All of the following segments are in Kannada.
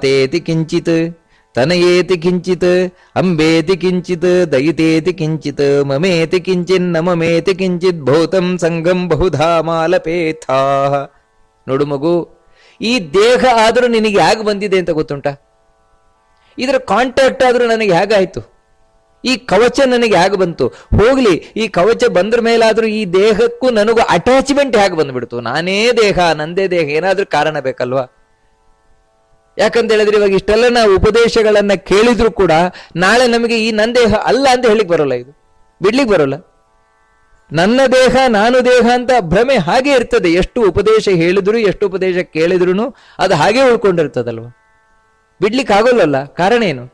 ತಾತೇತಿ ಕಿಂಚಿತ್, ತನಯೇತಿ ಕಿಂಚಿತ್, ಅಂಬೇತಿ ಕಿಂಚಿತ್, ದಯಿತೇತಿ ಕಿಂಚಿತ್, ಮಮೇತಿ ಕಿಂಚಿನ್, ನಮಮೇತಿ ಕಿಂಚಿತ್, ಭೌತಂ ಸಂಗಂ ಬಹುಧಾ ಮಾಲಪೇಥಾ. ನೋಡು ಮಗು, ಈ ದೇಹ ಆದರೂ ನಿನಗೆ ಹೇಗೆ ಬಂದಿದೆ ಅಂತ ಗೊತ್ತುಂಟ? ಇದರ ಕಾಂಟ್ಯಾಕ್ಟ್ ಆದರೂ ನನಗೆ ಹೇಗಾಯ್ತು? ಈ ಕವಚ ನನಗೆ ಹೇಗೆ ಬಂತು? ಹೋಗ್ಲಿ, ಈ ಕವಚ ಬಂದ್ರ ಮೇಲಾದ್ರೂ ಈ ದೇಹಕ್ಕೂ ನನಗೂ ಅಟ್ಯಾಚ್ಮೆಂಟ್ ಹೇಗೆ ಬಂದ್ಬಿಡ್ತು? ನಾನೇ ದೇಹ, ನಂದೇ ದೇಹ, ಏನಾದ್ರೂ ಕಾರಣ ಬೇಕಲ್ವಾ? ಯಾಕಂತ ಹೇಳಿದ್ರೆ ಇವಾಗ ಇಷ್ಟೆಲ್ಲ ನಾವು ಉಪದೇಶಗಳನ್ನ ಕೇಳಿದ್ರು ಕೂಡ ನಾಳೆ ನಮಗೆ ಈ ನನ್ನ ದೇಹ ಅಲ್ಲ ಅಂತ ಹೇಳಿಕ್ ಬರೋಲ್ಲ ಇದು. ಬಿಡ್ಲಿಕ್ಕೆ ಬರೋಲ್ಲ. ನನ್ನ ದೇಹ, ನಾನು ದೇಹ ಅಂತ ಭ್ರಮೆ ಹಾಗೆ ಇರ್ತದೆ. ಎಷ್ಟು ಉಪದೇಶ ಹೇಳಿದ್ರು, ಎಷ್ಟು ಉಪದೇಶ ಕೇಳಿದ್ರು ಅದು ಹಾಗೆ ಉಳ್ಕೊಂಡಿರ್ತದಲ್ವ? ಬಿಡ್ಲಿಕ್ಕೆ ಆಗೋಲ್ಲಲ್ಲ? ಕಾರಣ ಏನು?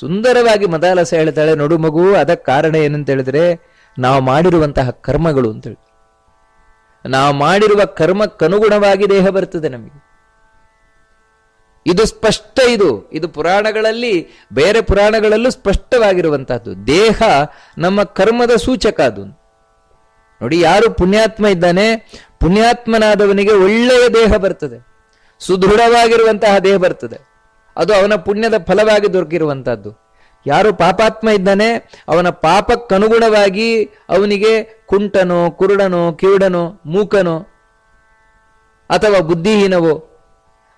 ಸುಂದರವಾಗಿ ಮದಾಲಸ ಹೇಳ್ತಾಳೆ, ನೋಡು ಮಗು, ಅದಕ್ಕೆ ಕಾರಣ ಏನಂತ ಹೇಳಿದ್ರೆ, ನಾವು ಮಾಡಿರುವಂತಹ ಕರ್ಮಗಳು ಅಂತೇಳಿ ನಾವು ಮಾಡಿರುವ ಕರ್ಮಕ್ಕನುಗುಣವಾಗಿ ದೇಹ ಬರ್ತದೆ ನಮಗೆ. ಇದು ಸ್ಪಷ್ಟ ಇದು. ಇದು ಪುರಾಣಗಳಲ್ಲಿ, ಬೇರೆ ಪುರಾಣಗಳಲ್ಲೂ ಸ್ಪಷ್ಟವಾಗಿರುವಂತಹದ್ದು. ದೇಹ ನಮ್ಮ ಕರ್ಮದ ಸೂಚಕ ಅದು. ನೋಡಿ, ಯಾರು ಪುಣ್ಯಾತ್ಮ ಇದ್ದಾನೆ, ಪುಣ್ಯಾತ್ಮನಾದವನಿಗೆ ಒಳ್ಳೆಯ ದೇಹ ಬರ್ತದೆ. ಸುದೃಢವಾಗಿರುವಂತಹ ದೇಹ ಬರ್ತದೆ. ಅದು ಅವನ ಪುಣ್ಯದ ಫಲವಾಗಿ ದೊರಕಿರುವಂತಹದ್ದು. ಯಾರು ಪಾಪಾತ್ಮ ಇದ್ದಾನೆ, ಅವನ ಪಾಪಕ್ಕನುಗುಣವಾಗಿ ಅವನಿಗೆ ಕುಂಟನೋ, ಕುರುಡನೋ ಕಿವುಡನೋ ಮೂಕನೋ ಅಥವಾ ಬುದ್ಧಿಹೀನವೋ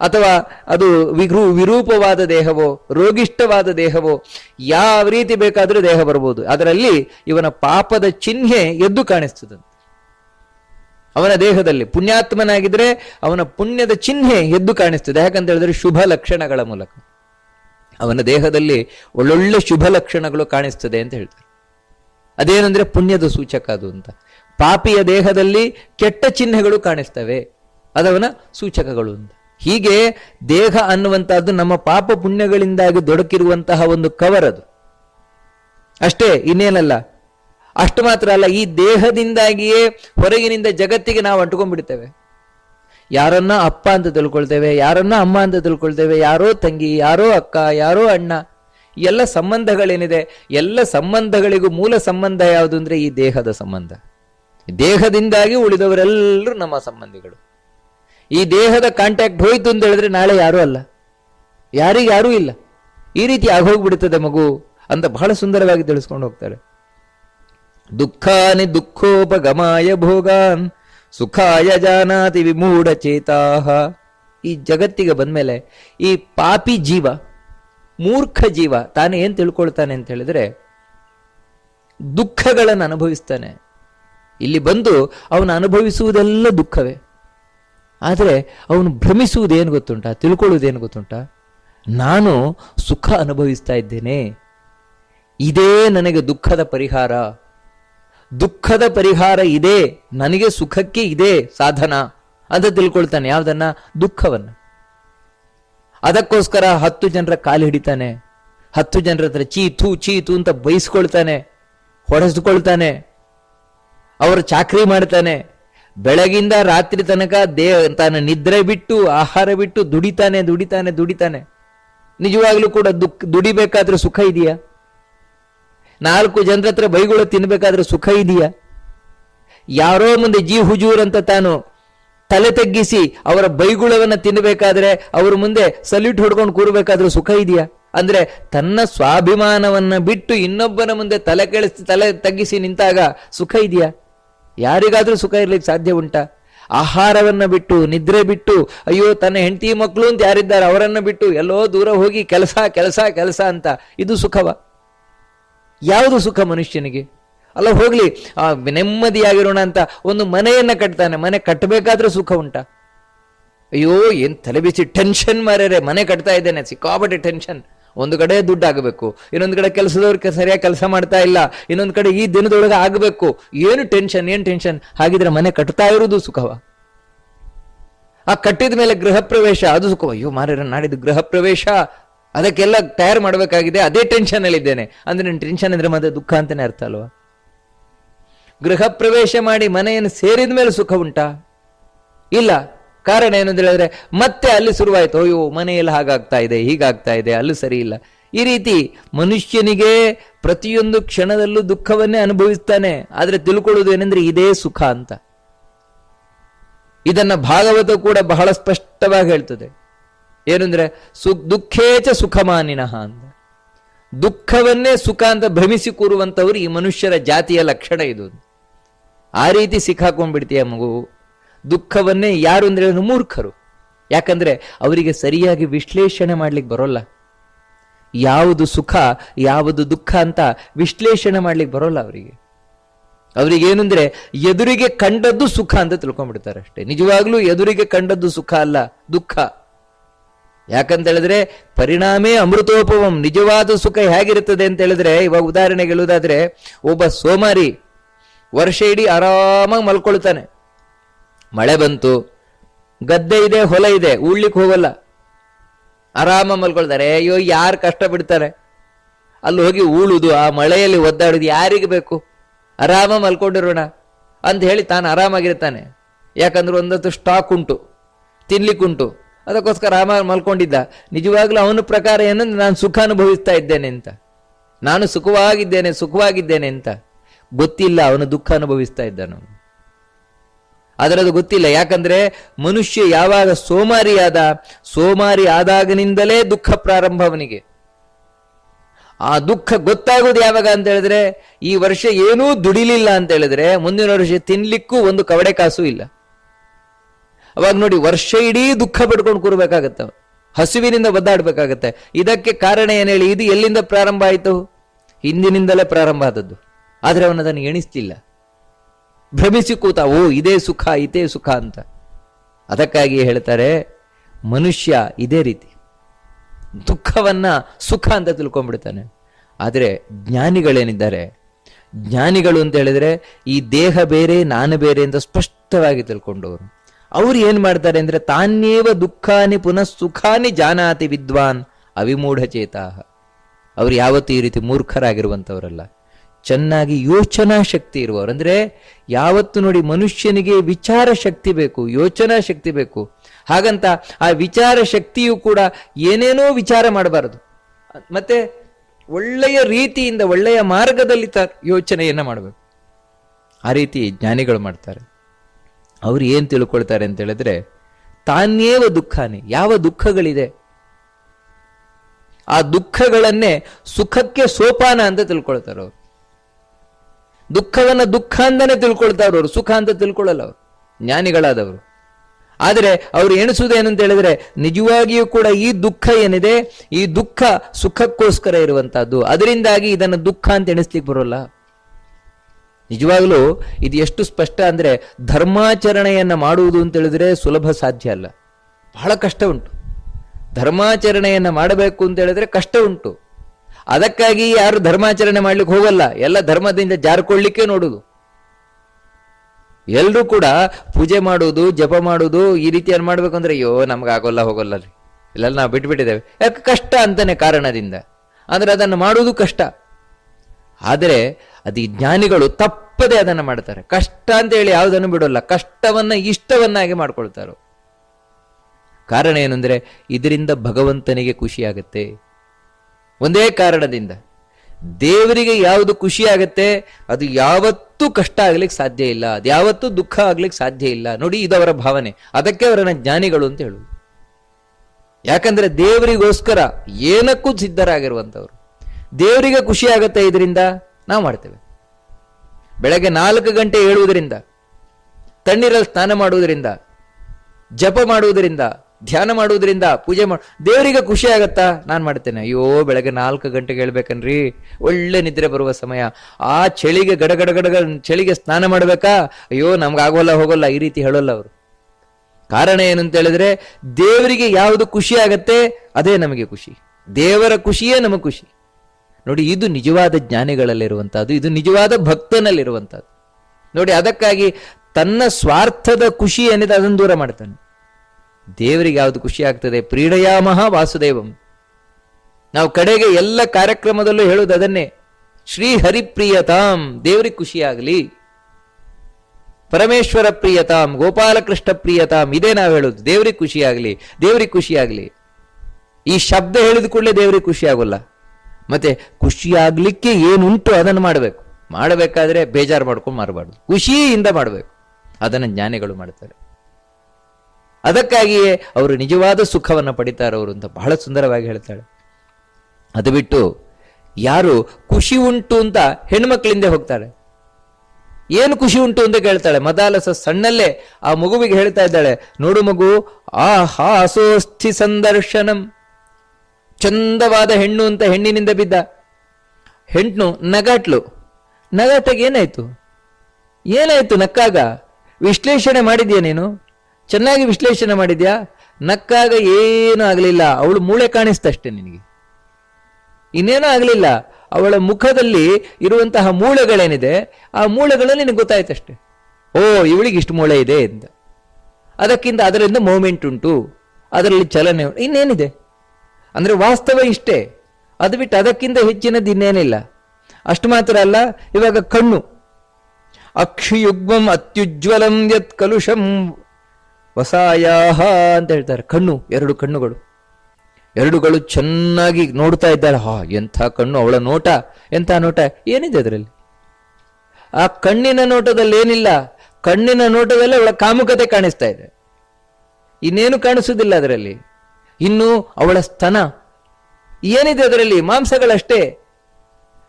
ಅಥವಾ ಅದು ವಿರು ವಿರೂಪವಾದ ದೇಹವೋ, ರೋಗಿಷ್ಠವಾದ ದೇಹವೋ, ಯಾವ ರೀತಿ ಬೇಕಾದರೂ ದೇಹ ಬರ್ಬೋದು. ಅದರಲ್ಲಿ ಇವನ ಪಾಪದ ಚಿಹ್ನೆ ಎದ್ದು ಕಾಣಿಸ್ತದೆ. ಅವನ ದೇಹದಲ್ಲಿ ಪುಣ್ಯಾತ್ಮನಾಗಿದ್ರೆ ಅವನ ಪುಣ್ಯದ ಚಿಹ್ನೆ ಎದ್ದು ಕಾಣಿಸ್ತದೆ. ಯಾಕಂತ ಹೇಳಿದ್ರೆ ಶುಭ ಲಕ್ಷಣಗಳ ಮೂಲಕ. ಅವನ ದೇಹದಲ್ಲಿ ಒಳ್ಳೊಳ್ಳೆ ಶುಭ ಲಕ್ಷಣಗಳು ಕಾಣಿಸ್ತದೆ ಅಂತ ಹೇಳ್ತಾರೆ. ಅದೇನಂದ್ರೆ ಪುಣ್ಯದ ಸೂಚಕ ಅದು ಅಂತ. ಪಾಪಿಯ ದೇಹದಲ್ಲಿ ಕೆಟ್ಟ ಚಿಹ್ನೆಗಳು ಕಾಣಿಸ್ತವೆ. ಅದವನ ಸೂಚಕಗಳು ಅಂತ. ಹೀಗೆ ದೇಹ ಅನ್ನುವಂತಹದ್ದು ನಮ್ಮ ಪಾಪ ಪುಣ್ಯಗಳಿಂದಾಗಿ ದೊಡಕಿರುವಂತಹ ಒಂದು ಕವರ್ ಅದು. ಅಷ್ಟೇ ಇನ್ನೇನಲ್ಲ, ಅಷ್ಟು ಮಾತ್ರ ಅಲ್ಲ, ಈ ದೇಹದಿಂದಾಗಿಯೇ ಹೊರಗಿನಿಂದ ಜಗತ್ತಿಗೆ ನಾವು ಅಂಟ್ಕೊಂಡ್ಬಿಡ್ತೇವೆ. ಯಾರನ್ನ ಅಪ್ಪ ಅಂತ ತಿಳ್ಕೊಳ್ತೇವೆ, ಯಾರನ್ನ ಅಮ್ಮ ಅಂತ ತಿಳ್ಕೊಳ್ತೇವೆ, ಯಾರೋ ತಂಗಿ, ಯಾರೋ ಅಕ್ಕ, ಯಾರೋ ಅಣ್ಣ, ಎಲ್ಲ ಸಂಬಂಧಗಳೇನಿದೆ, ಎಲ್ಲ ಸಂಬಂಧಗಳಿಗೂ ಮೂಲ ಸಂಬಂಧ ಯಾವುದು ಅಂದ್ರೆ ಈ ದೇಹದ ಸಂಬಂಧ. ದೇಹದಿಂದಾಗಿ ಉಳಿದವರೆಲ್ಲರೂ ನಮ್ಮ ಸಂಬಂಧಿಗಳು. ಈ ದೇಹದ ಕಾಂಟ್ಯಾಕ್ಟ್ ಹೋಯ್ತು ಅಂತ ಹೇಳಿದ್ರೆ ನಾಳೆ ಯಾರೂ ಅಲ್ಲ. ಯಾರಿಗೆ ಯಾರೂ ಇಲ್ಲ. ಈ ರೀತಿ ಆಗೋಗ್ಬಿಡುತ್ತದೆ ಮಗು ಅಂತ ಬಹಳ ಸುಂದರವಾಗಿ ತಿಳಿಸ್ಕೊಂಡು ಹೋಗ್ತಾರೆ. ದುಃಖಾನಿ ದುಃಖೋಪಗಮಾಯ ಭೋಗಾನ್ ಸುಖಾಯ ಜಾನಾತಿ ವಿಮೂಢ ಚೇತಾಹ. ಈ ಜಗತ್ತಿಗೆ ಬಂದ್ಮೇಲೆ ಈ ಪಾಪಿ ಜೀವ, ಮೂರ್ಖ ಜೀವ ತಾನೇ ಏನು ತಿಳ್ಕೊಳ್ತಾನೆ ಅಂತ ಹೇಳಿದ್ರೆ ದುಃಖಗಳನ್ನು ಅನುಭವಿಸ್ತಾನೆ. ಇಲ್ಲಿ ಬಂದು ಅವನು ಅನುಭವಿಸುವುದೆಲ್ಲ ದುಃಖವೇ. ಆದರೆ ಅವನು ಭ್ರಮಿಸುವುದೇನು ಗೊತ್ತುಂಟ? ತಿಳ್ಕೊಳ್ಳುವುದೇನು ಗೊತ್ತುಂಟ? ನಾನು ಸುಖ ಅನುಭವಿಸ್ತಾ ಇದ್ದೇನೆ. ಇದೇ ನನಗೆ ದುಃಖದ ಪರಿಹಾರ. ದುಃಖದ ಪರಿಹಾರ ಇದೆ. ನನಗೆ ಸುಖಕ್ಕೆ ಇದೆ ಸಾಧನ ಅಂತ ತಿಳ್ಕೊಳ್ತಾನೆ. ಯಾವುದನ್ನ? ದುಃಖವನ್ನ. ಅದಕ್ಕೋಸ್ಕರ ಹತ್ತು ಜನರ ಕಾಲು ಹಿಡಿತಾನೆ. ಹತ್ತು ಜನರ ಹತ್ರ ಚೀತು ಚೀತು ಅಂತ ಬಯಸ್ಕೊಳ್ತಾನೆ ಹೊಡೆಸ್ಕೊಳ್ತಾನೆ. ಅವರು ಚಾಕ್ರಿ ಮಾಡ್ತಾನೆ. ಬೆಳಗಿಂದ ರಾತ್ರಿ ತನಕ ದೇ, ತಾನು ನಿದ್ರೆ ಬಿಟ್ಟು, ಆಹಾರ ಬಿಟ್ಟು, ದುಡಿತಾನೆ ದುಡಿತಾನೆ ದುಡಿತಾನೆ. ನಿಜವಾಗ್ಲೂ ಕೂಡ ದುಃಖ, ದುಡಿಬೇಕಾದ್ರೆ ಸುಖ ಇದೆಯಾ? ನಾಲ್ಕು ಜನರ ಹತ್ರ ಬೈಗುಳ ತಿನ್ಬೇಕಾದ್ರೆ ಸುಖ ಇದೆಯಾ? ಯಾರೋ ಮುಂದೆ ಜೀ ಹುಜೂರ್ ಅಂತ ತಾನು ತಲೆ ತಗ್ಗಿಸಿ ಅವರ ಬೈಗುಳವನ್ನು ತಿನ್ನಬೇಕಾದ್ರೆ ಅವ್ರ ಮುಂದೆ ಸಲ್ಯೂಟ್ ಹೊಡ್ಕೊಂಡು ಕೂರಬೇಕಾದ್ರೂ ಸುಖ ಇದೆಯಾ? ಅಂದ್ರೆ ತನ್ನ ಸ್ವಾಭಿಮಾನವನ್ನ ಬಿಟ್ಟು ಇನ್ನೊಬ್ಬನ ಮುಂದೆ ತಲೆ ಕೆಳಿಸಿ ತಲೆ ತಗ್ಗಿಸಿ ನಿಂತಾಗ ಸುಖ ಇದೆಯಾ? ಯಾರಿಗಾದ್ರೂ ಸುಖ ಇರ್ಲಿಕ್ಕೆ ಸಾಧ್ಯ ಉಂಟಾ? ಆಹಾರವನ್ನು ಬಿಟ್ಟು, ನಿದ್ರೆ ಬಿಟ್ಟು, ಅಯ್ಯೋ, ತನ್ನ ಹೆಂಡತಿ ಮಕ್ಕಳು ಅಂತ ಯಾರಿದ್ದಾರೆ, ಅವರನ್ನು ಬಿಟ್ಟು ಎಲ್ಲೋ ದೂರ ಹೋಗಿ ಕೆಲಸ ಕೆಲಸ ಕೆಲಸ ಅಂತ. ಇದು ಸುಖವ? ಯಾವುದು ಸುಖ ಮನುಷ್ಯನಿಗೆ? ಅಲ್ಲ, ಹೋಗಲಿ ನೆಮ್ಮದಿಯಾಗಿರೋಣ ಅಂತ ಒಂದು ಮನೆಯನ್ನ ಕಟ್ತಾನೆ. ಮನೆ ಕಟ್ಟಬೇಕಾದ್ರೆ ಸುಖ ಉಂಟಾ? ಅಯ್ಯೋ, ಏನು ತಲೆ ಬಿಸಿ ಟೆನ್ಷನ್ ಮಾರ್ಯಾರೆ ಮನೆ ಕಟ್ತಾ ಇದ್ದೇನೆ, ಸಿಕ್ಕಾಪಟ್ಟೆ ಟೆನ್ಷನ್ ಒಂದು ಕಡೆ ದುಡ್ಡು ಆಗಬೇಕು, ಇನ್ನೊಂದು ಕಡೆ ಕೆಲಸದವ್ರಿಗೆ ಸರಿಯಾಗಿ ಕೆಲಸ ಮಾಡ್ತಾ ಇಲ್ಲ, ಇನ್ನೊಂದು ಕಡೆ ಈ ದಿನದೊಳಗೆ ಆಗಬೇಕು. ಏನು ಟೆನ್ಷನ್, ಏನ್ ಟೆನ್ಷನ್? ಹಾಗಿದ್ರೆ ಮನೆ ಕಟ್ತಾ ಇರುವುದು ಸುಖವ. ಆ ಕಟ್ಟಿದ ಮೇಲೆ ಗೃಹ ಪ್ರವೇಶ, ಅದು ಸುಖವ. ಅಯ್ಯೋ ಮಾರ ನಾಡಿದ್ದು ಗೃಹ ಪ್ರವೇಶ. ಅದಕ್ಕೆಲ್ಲ ತಯಾರು ಮಾಡಬೇಕಾಗಿದೆ, ಅದೇ ಟೆನ್ಷನ್ ಅಲ್ಲಿ ಇದ್ದೇನೆ ಅಂದ್ರೆ ನನ್ನ ಟೆನ್ಷನ್ ಅಂದ್ರೆ ಮತ್ತೆ ದುಃಖ ಅಂತಾನೆ ಅರ್ಥ ಅಲ್ವಾ? ಗೃಹ ಪ್ರವೇಶ ಮಾಡಿ ಮನೆಯನ್ನು ಸೇರಿದ ಮೇಲೆ ಸುಖ ಉಂಟಾ? ಇಲ್ಲ. ಕಾರಣ ಏನು ಹೇಳಿದ್ರೆ, ಮತ್ತೆ ಅಲ್ಲಿ ಶುರುವಾಯ್ತು, ಅಯ್ಯೋ, ಮನೆಯಲ್ಲಿ ಹಾಗಾಗ್ತಾ ಇದೆ, ಹೀಗಾಗ್ತಾ ಇದೆ, ಅಲ್ಲೂ ಸರಿ ಇಲ್ಲ. ಈ ರೀತಿ ಮನುಷ್ಯನಿಗೆ ಪ್ರತಿಯೊಂದು ಕ್ಷಣದಲ್ಲೂ ದುಃಖವನ್ನೇ ಅನುಭವಿಸ್ತಾನೆ. ಆದ್ರೆ ತಿಳ್ಕೊಳ್ಳೋದು ಏನಂದ್ರೆ, ಇದೇ ಸುಖ ಅಂತ. ಇದನ್ನ ಭಾಗವತ ಕೂಡ ಬಹಳ ಸ್ಪಷ್ಟವಾಗಿ ಹೇಳ್ತದೆ. ಏನಂದ್ರೆ ಸು ದುಃಖೇಚ ಸುಖಮಾನಿನಃ ಅಂತ. ದುಃಖವನ್ನೇ ಸುಖ ಅಂತ ಭ್ರಮಿಸಿ ಕೂರುವಂತವ್ರು ಈ ಮನುಷ್ಯರ ಜಾತಿಯ ಲಕ್ಷಣ ಇದು ಆ ರೀತಿ ಸಿಕ್ಕಾಕೊಂಡ್ಬಿಡ್ತೀಯ ಮಗು? ದುಃಖವನ್ನೇ ಯಾರು ಅಂದ್ರೆ ಮೂರ್ಖರು. ಯಾಕಂದ್ರೆ ಅವರಿಗೆ ಸರಿಯಾಗಿ ವಿಶ್ಲೇಷಣೆ ಮಾಡ್ಲಿಕ್ಕೆ ಬರೋಲ್ಲ. ಯಾವುದು ಸುಖ, ಯಾವುದು ದುಃಖ ಅಂತ ವಿಶ್ಲೇಷಣೆ ಮಾಡ್ಲಿಕ್ಕೆ ಬರೋಲ್ಲ ಅವರಿಗೆ. ಅವರಿಗೆ ಏನಂದ್ರೆ ಎದುರಿಗೆ ಕಂಡದ್ದು ಸುಖ ಅಂತ ತಿಳ್ಕೊಂಡ್ಬಿಡ್ತಾರೆ ಅಷ್ಟೇ. ನಿಜವಾಗ್ಲೂ ಎದುರಿಗೆ ಕಂಡದ್ದು ಸುಖ ಅಲ್ಲ, ದುಃಖ. ಯಾಕಂತ ಹೇಳಿದ್ರೆ ಪರಿಣಾಮೇ ಅಮೃತೋಪವಂ, ನಿಜವಾದ ಸುಖ ಹೇಗಿರುತ್ತದೆ ಅಂತ ಹೇಳಿದ್ರೆ ಇವಾಗ ಉದಾಹರಣೆಗೆ ಹೇಳುವುದಾದ್ರೆ ಒಬ್ಬ ಸೋಮಾರಿ ವರ್ಷ ಇಡೀ ಆರಾಮಾಗಿ ಮಲ್ಕೊಳ್ತಾನೆ. ಮಳೆ ಬಂತು, ಗದ್ದೆ ಇದೆ, ಹೊಲ ಇದೆ ಉಳ್ಲಿಕ್ಕೆ ಹೋಗಲ್ಲ. ಆರಾಮ ಮಲ್ಕೊಳ್ತಾರೆ, ಅಯ್ಯೋ, ಯಾರು ಕಷ್ಟ ಬಿಡ್ತಾರೆ ಅಲ್ಲಿ ಹೋಗಿ ಉಳುದು, ಆ ಮಳೆಯಲ್ಲಿ ಒದ್ದಾಡುದು ಯಾರಿಗೆ ಬೇಕು? ಆರಾಮ ಮಲ್ಕೊಂಡಿರೋಣ ಅಂತ ಹೇಳಿ ತಾನು ಆರಾಮಾಗಿರ್ತಾನೆ. ಯಾಕಂದ್ರೆ ಒಂದಷ್ಟು ಸ್ಟಾಕ್ ಉಂಟು ತಿನ್ಲಿಕ್ಕುಂಟು ಅದಕ್ಕೋಸ್ಕರ ಆರಾಮ ಮಲ್ಕೊಂಡಿದ್ದ. ನಿಜವಾಗ್ಲೂ ಅವನ ಪ್ರಕಾರ ಏನಂದ್ರೆ ನಾನು ಸುಖ ಅನುಭವಿಸ್ತಾ ಇದ್ದೇನೆ ಅಂತ. ನಾನು ಸುಖವಾಗಿದ್ದೇನೆ ಸುಖವಾಗಿದ್ದೇನೆ ಅಂತ. ಗೊತ್ತಿಲ್ಲ ಅವನು ದುಃಖ ಅನುಭವಿಸ್ತಾ ಇದ್ದಾನು. ಅದರದು ಗೊತ್ತಿಲ್ಲ. ಯಾಕಂದ್ರೆ ಮನುಷ್ಯ ಯಾವಾಗ ಸೋಮಾರಿಯಾದ, ಸೋಮಾರಿ ಆದಾಗನಿಂದಲೇ ದುಃಖ ಪ್ರಾರಂಭ ಅವನಿಗೆ. ಆ ದುಃಖ ಗೊತ್ತಾಗೋದು ಯಾವಾಗ ಅಂತ ಹೇಳಿದ್ರೆ, ಈ ವರ್ಷ ಏನೂ ದುಡಿಲಿಲ್ಲ ಅಂತ ಹೇಳಿದ್ರೆ, ಮುಂದಿನ ವರ್ಷ ತಿನ್ಲಿಕ್ಕೂ ಒಂದು ಕವಡೆ ಕಾಸು ಇಲ್ಲ. ಅವಾಗ ನೋಡಿ, ವರ್ಷ ಇಡೀ ದುಃಖ ಪಡ್ಕೊಂಡು ಕೂರ್ಬೇಕಾಗತ್ತೆ ಹಸುವಿನಿಂದ ಒದ್ದಾಡ್ಬೇಕಾಗತ್ತೆ. ಇದಕ್ಕೆ ಕಾರಣ ಏನು ಹೇಳಿ, ಇದು ಎಲ್ಲಿಂದ ಪ್ರಾರಂಭ ಆಯಿತು? ಹಿಂದಿನಿಂದಲೇ ಪ್ರಾರಂಭ ಆದದ್ದು. ಆದ್ರೆ ಅವನು ಅದನ್ನು ಎಣಿಸ್ತಿಲ್ಲ ಭ್ರಮಿಸಿ ಕೂತ ಓ, ಇದೇ ಸುಖ ಇದೇ ಸುಖ ಅಂತ. ಅದಕ್ಕಾಗಿ ಹೇಳ್ತಾರೆ, ಮನುಷ್ಯ ಇದೇ ರೀತಿ. ದುಃಖವನ್ನ ಸುಖ ಅಂತ ತಿಳ್ಕೊಂಡ್ಬಿಡ್ತಾನೆ. ಆದರೆ ಜ್ಞಾನಿಗಳೇನಿದ್ದಾರೆ? ಜ್ಞಾನಿಗಳು ಅಂತ ಹೇಳಿದ್ರೆ ಈ ದೇಹ ಬೇರೆ, ನಾನು ಬೇರೆ ಅಂತ ಸ್ಪಷ್ಟವಾಗಿ ತಿಳ್ಕೊಂಡವರು. ಅವ್ರು ಏನ್ ಮಾಡ್ತಾರೆ ಅಂದ್ರೆ ತಾನೇವ ದುಃಖಾನಿ ಪುನಃ ಸುಖಾನಿ ಜಾನಾತಿ ವಿದ್ವಾನ್ ಅವಿಮೂಢ ಚೇತಾಹ ಅವ್ರು ಯಾವತ್ತೂ ಈ ರೀತಿ ಮೂರ್ಖರಾಗಿರುವಂತವರಲ್ಲ ಚೆನ್ನಾಗಿ ಯೋಚನಾ ಶಕ್ತಿ ಇರುವವರು. ಅಂದ್ರೆ ಯಾವತ್ತು ನೋಡಿ ಮನುಷ್ಯನಿಗೆ ವಿಚಾರ ಶಕ್ತಿ ಬೇಕು, ಯೋಚನಾ ಶಕ್ತಿ ಬೇಕು, ಹಾಗಂತ ಆ ವಿಚಾರ ಶಕ್ತಿಯು ಕೂಡ ಏನೇನೋ ವಿಚಾರ ಮಾಡಬಾರದು. ಮತ್ತೆ ಒಳ್ಳೆಯ ರೀತಿಯಿಂದ, ಒಳ್ಳೆಯ ಮಾರ್ಗದಲ್ಲಿ ತ ಯೋಚನೆಯನ್ನ ಮಾಡಬೇಕು. ಆ ರೀತಿ ಜ್ಞಾನಿಗಳು ಮಾಡ್ತಾರೆ. ಅವ್ರು ಏನು ತಿಳ್ಕೊಳ್ತಾರೆ ಅಂತ ಹೇಳಿದ್ರೆ ತಾನೇವ ದುಃಖಾನೆ, ಯಾವ ದುಃಖಗಳಿದೆ? ಆ ದುಃಖಗಳನ್ನೇ ಸುಖಕ್ಕೆ ಸೋಪಾನ ಅಂತ ತಿಳ್ಕೊಳ್ತಾರೆ ಅವರು. ದುಃಖವನ್ನ ದುಃಖ ಅಂತಾನೆ ತಿಳ್ಕೊಳ್ತಾರೆ ಅವರು, ಸುಖ ಅಂತ ತಿಳ್ಕೊಳ್ಳಲ್ಲ ಅವರು, ಜ್ಞಾನಿಗಳಾದವರು. ಆದರೆ ಅವರು ಎಣಿಸುವುದು ಏನಂತ ಹೇಳಿದ್ರೆ, ನಿಜವಾಗಿಯೂ ಕೂಡ ಈ ದುಃಖ ಏನಿದೆ, ಈ ದುಃಖ ಸುಖಕ್ಕೋಸ್ಕರ ಇರುವಂತಹದ್ದು. ಅದರಿಂದಾಗಿ ಇದನ್ನು ದುಃಖ ಅಂತ ಎಣಿಸ್ಲಿಕ್ಕೆ ಬರೋಲ್ಲ. ನಿಜವಾಗ್ಲೂ ಇದು ಎಷ್ಟು ಸ್ಪಷ್ಟ ಅಂದ್ರೆ ಧರ್ಮಾಚರಣೆಯನ್ನು ಮಾಡುವುದು ಅಂತ ಹೇಳಿದ್ರೆ ಸುಲಭ ಸಾಧ್ಯ ಅಲ್ಲ. ಬಹಳ ಕಷ್ಟ ಉಂಟು. ಧರ್ಮಾಚರಣೆಯನ್ನು ಮಾಡಬೇಕು ಅಂತ ಹೇಳಿದ್ರೆ ಕಷ್ಟ ಉಂಟು. ಅದಕ್ಕಾಗಿ ಯಾರು ಧರ್ಮಾಚರಣೆ ಮಾಡ್ಲಿಕ್ಕೆ ಹೋಗಲ್ಲ. ಎಲ್ಲ ಧರ್ಮದಿಂದ ಜಾರ್ಕೊಳ್ಳಿಕ್ಕೆ ನೋಡುದು. ಎಲ್ಲರೂ ಕೂಡ ಪೂಜೆ ಮಾಡೋದು ಜಪ ಮಾಡುವುದು ಈ ರೀತಿ ಮಾಡ್ಬೇಕು ಅಂದ್ರೆ ಅಯ್ಯೋ, ನಮ್ಗೆ ಆಗೋಲ್ಲ, ಹೋಗೋಲ್ಲ ರೀ. ಇಲ್ಲೆಲ್ಲ ನಾವು ಬಿಟ್ಬಿಟ್ಟಿದ್ದೇವೆ. ಯಾಕೆ ಕಷ್ಟ ಅಂತಾನೆ ಕಾರಣದಿಂದ. ಅಂದ್ರೆ ಅದನ್ನು ಮಾಡುವುದು ಕಷ್ಟ. ಆದರೆ ಅದು ಜ್ಞಾನಿಗಳು ತಪ್ಪದೆ ಅದನ್ನು ಮಾಡ್ತಾರೆ. ಕಷ್ಟ ಅಂತ ಹೇಳಿ ಯಾವುದನ್ನು ಬಿಡೋಲ್ಲ. ಕಷ್ಟವನ್ನ ಇಷ್ಟವನ್ನಾಗಿ ಮಾಡ್ಕೊಳ್ತಾರೋ. ಕಾರಣ ಏನಂದ್ರೆ, ಇದರಿಂದ ಭಗವಂತನಿಗೆ ಖುಷಿಯಾಗತ್ತೆ. ಒಂದೇ ಕಾರಣದಿಂದ. ದೇವರಿಗೆ ಯಾವುದು ಖುಷಿ ಆಗತ್ತೆ, ಅದು ಯಾವತ್ತೂ ಕಷ್ಟ ಆಗ್ಲಿಕ್ಕೆ ಸಾಧ್ಯ ಇಲ್ಲ, ಅದು ಯಾವತ್ತೂ ದುಃಖ ಆಗ್ಲಿಕ್ಕೆ ಸಾಧ್ಯ ಇಲ್ಲ. ನೋಡಿ ಇದವರ ಭಾವನೆ. ಅದಕ್ಕೆ ಅವರನ್ನ ಜ್ಞಾನಿಗಳು ಅಂತ ಹೇಳುವುದು ಯಾಕಂದ್ರೆ ದೇವರಿಗೋಸ್ಕರ ಏನಕ್ಕೂ ಸಿದ್ಧರಾಗಿರುವಂಥವ್ರು. ದೇವರಿಗೆ ಖುಷಿ ಆಗತ್ತೆ ಇದರಿಂದ ನಾವು ಮಾಡ್ತೇವೆ. ಬೆಳಗ್ಗೆ ನಾಲ್ಕು ಗಂಟೆ ಏಳುವುದರಿಂದ, ತಣ್ಣೀರಲ್ಲಿ ಸ್ನಾನ ಮಾಡುವುದರಿಂದ, ಜಪ ಮಾಡುವುದರಿಂದ ಧ್ಯಾನ ಮಾಡುವುದರಿಂದ ಪೂಜೆ ಮಾಡ, ದೇವರಿಗೆ ಖುಷಿ ಆಗತ್ತಾ? ನಾನು ಮಾಡ್ತೇನೆ. ಅಯ್ಯೋ, ಬೆಳಗ್ಗೆ ನಾಲ್ಕು ಗಂಟೆಗೆ ಹೇಳ್ಬೇಕನ್ರಿ. ಒಳ್ಳೆ ನಿದ್ರೆ ಬರುವ ಸಮಯ. ಆ ಚಳಿಗೆ ಗಡಗಡ ಗಡಗ ಚಳಿಗೆ ಸ್ನಾನ ಮಾಡ್ಬೇಕಾ? ಅಯ್ಯೋ ನಮ್ಗೆ ಆಗೋಲ್ಲ ಹೋಗೋಲ್ಲ, ಈ ರೀತಿ ಹೇಳೋಲ್ಲ ಅವರು. ಕಾರಣ ಏನು ಅಂತ ಹೇಳಿದ್ರೆ, ದೇವರಿಗೆ ಯಾವುದು ಖುಷಿ ಆಗತ್ತೆ, ಅದೇ ನಮಗೆ ಖುಷಿ. ದೇವರ ಖುಷಿಯೇ ನಮಗೆ ಖುಷಿ. ನೋಡಿ, ಇದು ನಿಜವಾದ ಜ್ಞಾನಿಗಳಲ್ಲಿರುವಂತಹದ್ದು ಇದು ನಿಜವಾದ ಭಕ್ತನಲ್ಲಿರುವಂತಹದ್ದು ನೋಡಿ, ಅದಕ್ಕಾಗಿ ತನ್ನ ಸ್ವಾರ್ಥದ ಖುಷಿ ಏನಿದೆ, ಅದನ್ನು ದೂರ ಮಾಡ್ತಾನೆ. ದೇವರಿಗೆ ಯಾವುದು ಖುಷಿ ಆಗ್ತದೆ? ಪ್ರೀಡಯಾಮಹ ವಾಸುದೇವಂ. ನಾವು ಕಡೆಗೆ ಎಲ್ಲ ಕಾರ್ಯಕ್ರಮದಲ್ಲೂ ಹೇಳುವುದು ಅದನ್ನೇ. ಶ್ರೀ ಹರಿಪ್ರಿಯತಾಂ, ದೇವರಿಗೆ ಖುಷಿಯಾಗಲಿ. ಪರಮೇಶ್ವರ ಪ್ರಿಯತಾಂ, ಗೋಪಾಲಕೃಷ್ಣ ಪ್ರಿಯತಾಂ, ಇದೇ ನಾವು ಹೇಳುದು ದೇವರಿಗೆ ಖುಷಿಯಾಗಲಿ ದೇವರಿಗೆ ಖುಷಿಯಾಗಲಿ. ಈ ಶಬ್ದ ಹೇಳಿದ ಕೂಡಲೇ ದೇವರಿಗೆ ಖುಷಿ ಆಗೋಲ್ಲ ಮತ್ತೆ ಖುಷಿಯಾಗ್ಲಿಕ್ಕೆ ಏನುಂಟು ಅದನ್ನು ಮಾಡಬೇಕು. ಮಾಡಬೇಕಾದ್ರೆ ಬೇಜಾರು ಮಾಡ್ಕೊಂಡು ಮಾಡಬಾರ್ದು ಖುಷಿಯಿಂದ ಮಾಡಬೇಕು. ಅದನ್ನು ಜ್ಞಾನಿಗಳು ಮಾಡ್ತಾರೆ. ಅದಕ್ಕಾಗಿಯೇ ಅವರು ನಿಜವಾದ ಸುಖವನ್ನು ಪಡಿತಾರೆ ಅವರು ಅಂತ ಬಹಳ ಸುಂದರವಾಗಿ ಹೇಳ್ತಾಳೆ. ಅದು ಬಿಟ್ಟು ಯಾರು ಖುಷಿ ಉಂಟು ಅಂತ ಹೆಣ್ಮಕ್ಳಿಂದ ಹೋಗ್ತಾಳೆ ಏನು ಖುಷಿ ಉಂಟು ಅಂತ ಕೇಳ್ತಾಳೆ. ಮದಾಲಸ ಸಣ್ಣಲ್ಲೇ ಆ ಮಗುವಿಗೆ ಹೇಳ್ತಾ ಇದ್ದಾಳೆ, ನೋಡು ಮಗು, ಆ ಹಾಸೋಸ್ಥಿ ಸಂದರ್ಶನಂ. ಚಂದವಾದ ಹೆಣ್ಣು ಅಂತ ಹೆಣ್ಣಿನಿಂದ ಬಿದ್ದ. ಹೆಣ್ಣು ನಗಾಟ್ಲು. ನಗಾಟಾಗ ಏನಾಯ್ತು? ಏನಾಯ್ತು ನಕ್ಕಾಗ? ವಿಶ್ಲೇಷಣೆ ಮಾಡಿದ್ಯಾ ನೀನು? ಚೆನ್ನಾಗಿ ವಿಶ್ಲೇಷಣೆ ಮಾಡಿದ್ಯಾ? ನಕ್ಕಾಗ ಏನೂ ಆಗಲಿಲ್ಲ. ಅವಳು ಮೂಳೆ ಕಾಣಿಸ್ತಷ್ಟೇ ನಿನಗೆ. ಇನ್ನೇನೂ ಆಗಲಿಲ್ಲ. ಅವಳ ಮುಖದಲ್ಲಿ ಇರುವಂತಹ ಮೂಳೆಗಳೇನಿದೆ, ಆ ಮೂಳೆಗಳು ನಿನಗೆ ಗೊತ್ತಾಯ್ತಷ್ಟೆ. ಓ, ಇವಳಿಗೆ ಇಷ್ಟು ಮೂಳೆ ಇದೆ ಅಂತ ಅದಕ್ಕಿಂತ ಅದರಿಂದ ಮೂಮೆಂಟ್ ಉಂಟು. ಅದರಲ್ಲಿ ಚಲನೆ ಇನ್ನೇನಿದೆ? ಅಂದರೆ ವಾಸ್ತವ ಇಷ್ಟೇ. ಅದು ಬಿಟ್ಟು ಅದಕ್ಕಿಂತ ಹೆಚ್ಚಿನದ್ದು ಇನ್ನೇನಿಲ್ಲ. ಅಷ್ಟು ಮಾತ್ರ ಅಲ್ಲ, ಇವಾಗ ಕಣ್ಣು. ಅಕ್ಷಿಯುಗ್ಮಂ ಅತ್ಯುಜ್ವಲಂ ಯತ್ ಕಲುಷಂ ವಸಾಯಾಹ ಅಂತ ಹೇಳ್ತಾರೆ. ಕಣ್ಣು, ಎರಡು ಕಣ್ಣುಗಳು. ಎರಡುಗಳು ಚೆನ್ನಾಗಿ ನೋಡ್ತಾ ಇದ್ದಾಳೆ ಹಾ, ಎಂಥ ಕಣ್ಣು, ಅವಳ ನೋಟ, ಎಂಥ ನೋಟ? ಏನಿದೆ ಅದರಲ್ಲಿ? ಆ ಕಣ್ಣಿನ ನೋಟದಲ್ಲಿ ಏನಿಲ್ಲ. ಕಣ್ಣಿನ ನೋಟದಲ್ಲಿ ಅವಳ ಕಾಮುಕತೆ ಕಾಣಿಸ್ತಾ ಇದೆ. ಇನ್ನೇನು ಕಾಣಿಸುವುದಿಲ್ಲ ಅದರಲ್ಲಿ. ಇನ್ನು ಅವಳ ಸ್ತನ. ಏನಿದೆ ಅದರಲ್ಲಿ? ಮಾಂಸಗಳಷ್ಟೇ.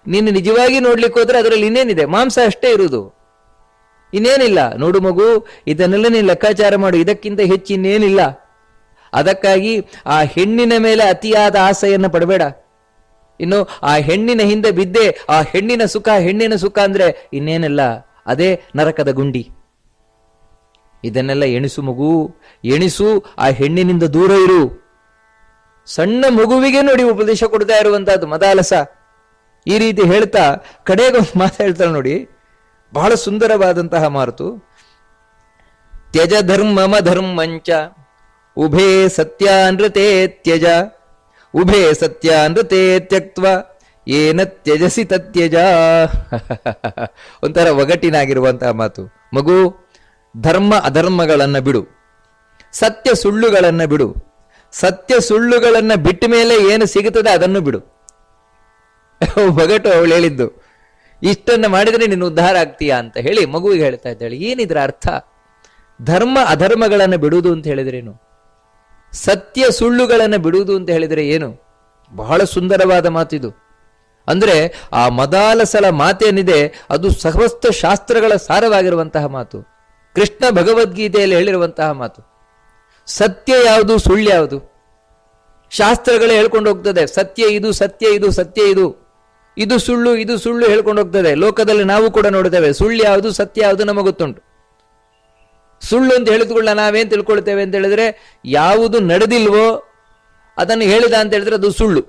ನೀನು ನಿಜವಾಗಿ ನೋಡ್ಲಿಕ್ಕೆ ಹೋದ್ರೆ ಅದರಲ್ಲಿ ಇನ್ನೇನಿದೆ? ಮಾಂಸ ಅಷ್ಟೇ ಇರುವುದು. ಇನ್ನೇನಿಲ್ಲ. ನೋಡು ಮಗು, ಇದನ್ನೆಲ್ಲ ನೀನು ಲೆಕ್ಕಾಚಾರ ಮಾಡು. ಇದಕ್ಕಿಂತ ಹೆಚ್ಚು ಇನ್ನೇನಿಲ್ಲ. ಅದಕ್ಕಾಗಿ ಆ ಹೆಣ್ಣಿನ ಮೇಲೆ ಅತಿಯಾದ ಆಸೆಯನ್ನು ಪಡಬೇಡ. ಇನ್ನು ಆ ಹೆಣ್ಣಿನ ಹಿಂದೆ ಬಿದ್ದೆ, ಆ ಹೆಣ್ಣಿನ ಸುಖ ಹೆಣ್ಣಿನ ಸುಖ ಅಂದ್ರೆ ಇನ್ನೇನಿಲ್ಲ. ಅದೇ ನರಕದ ಗುಂಡಿ. ಇದನ್ನೆಲ್ಲ ಎಣಿಸು ಮಗು. ಎಣಿಸು, ಆ ಹೆಣ್ಣಿನಿಂದ ದೂರ ಇರು. ಸಣ್ಣ ಮಗುವಿಗೆ ನೋಡಿ ಉಪದೇಶ ಕೊಡ್ತಾ ಇರುವಂತಹದ್ದು ಮದಾಲಸ. ಈ ರೀತಿ ಹೇಳ್ತಾ ಕಡೆಗೆ ಒಂದು ಮಾತು ನೋಡಿ. ಬಹಳ ಸುಂದರವಾದಂತಹ ಮಾತು ತ್ಯಜ ಧರ್ಮಮ ಧರ್ಮಂಚ, ಉಭೇ ಸತ್ಯಾನೃತೆ ತ್ಯಜ, ಉಭೇ ಸತ್ಯಾನೃತೆ ತ್ಯಕ್ವ ಏನ ತ್ಯಜಸಿ ತತ್ಯಜ. ಒಂಥರ ಒಗಟಿನಾಗಿರುವಂತಹ ಮಾತು. ಮಗು, ಧರ್ಮ ಅಧರ್ಮಗಳನ್ನು ಬಿಡು. ಸತ್ಯ ಸುಳ್ಳುಗಳನ್ನು ಬಿಡು. ಸತ್ಯ ಸುಳ್ಳುಗಳನ್ನು ಬಿಟ್ಟ ಮೇಲೆ ಏನು ಸಿಗುತ್ತದೆ ಅದನ್ನು ಬಿಡು. ಒಗಟು ಅವಳು ಹೇಳಿದ್ದು. ಇಷ್ಟನ್ನ ಮಾಡಿದರೆ ನೀನು ಉದ್ಧಾರ ಆಗ್ತೀಯಾ ಅಂತ ಹೇಳಿ ಮಗುವಿಗೆ ಹೇಳ್ತಾ ಇದ್ದಾಳೆ, ಏನಿದ್ರ ಅರ್ಥ? ಧರ್ಮ ಅಧರ್ಮಗಳನ್ನು ಬಿಡುವುದು ಅಂತ ಹೇಳಿದ್ರೇನು ಸತ್ಯ ಸುಳ್ಳುಗಳನ್ನು ಬಿಡುವುದು ಅಂತ ಹೇಳಿದರೆ ಏನು? ಬಹಳ ಸುಂದರವಾದ ಮಾತಿದು. ಅಂದರೆ ಆ ಮದಾಲಸಲ ಮಾತೇನಿದೆ, ಅದು ಸಹಸ್ತ ಶಾಸ್ತ್ರಗಳ ಸಾರವಾಗಿರುವಂತಹ ಮಾತು. ಕೃಷ್ಣ ಭಗವದ್ಗೀತೆಯಲ್ಲಿ ಹೇಳಿರುವಂತಹ ಮಾತು. ಸತ್ಯ ಯಾವುದು, ಸುಳ್ಳು ಯಾವುದು? ಶಾಸ್ತ್ರಗಳೇ ಹೇಳ್ಕೊಂಡು ಹೋಗ್ತದೆ, ಸತ್ಯ ಇದು ಸತ್ಯ ಇದು ಸತ್ಯ ಇದು. ಇದು ಸುಳ್ಳು ಇದು ಸುಳ್ಳು ಹೇಳ್ಕೊಂಡು ಹೋಗ್ತದೆ. ಲೋಕದಲ್ಲಿ ನಾವು ಕೂಡ ನೋಡ್ತೇವೆ ಸುಳ್ಳು ಯಾವುದು, ಸತ್ಯ ಯಾವುದು ನಮಗೆ ಗೊತ್ತುಂಟು. ಸುಳ್ಳು ಅಂತ ಹೇಳಿದ್ಕೊಳ್ಳ ನಾವೇನು ತಿಳ್ಕೊಳ್ತೇವೆ ಅಂತ ಹೇಳಿದ್ರೆ, ಯಾವುದು ನಡೆದಿಲ್ವೋ ಅದನ್ನು ಹೇಳಿದ ಅಂತ ಹೇಳಿದ್ರೆ ಅದು ಸುಳ್ಳು.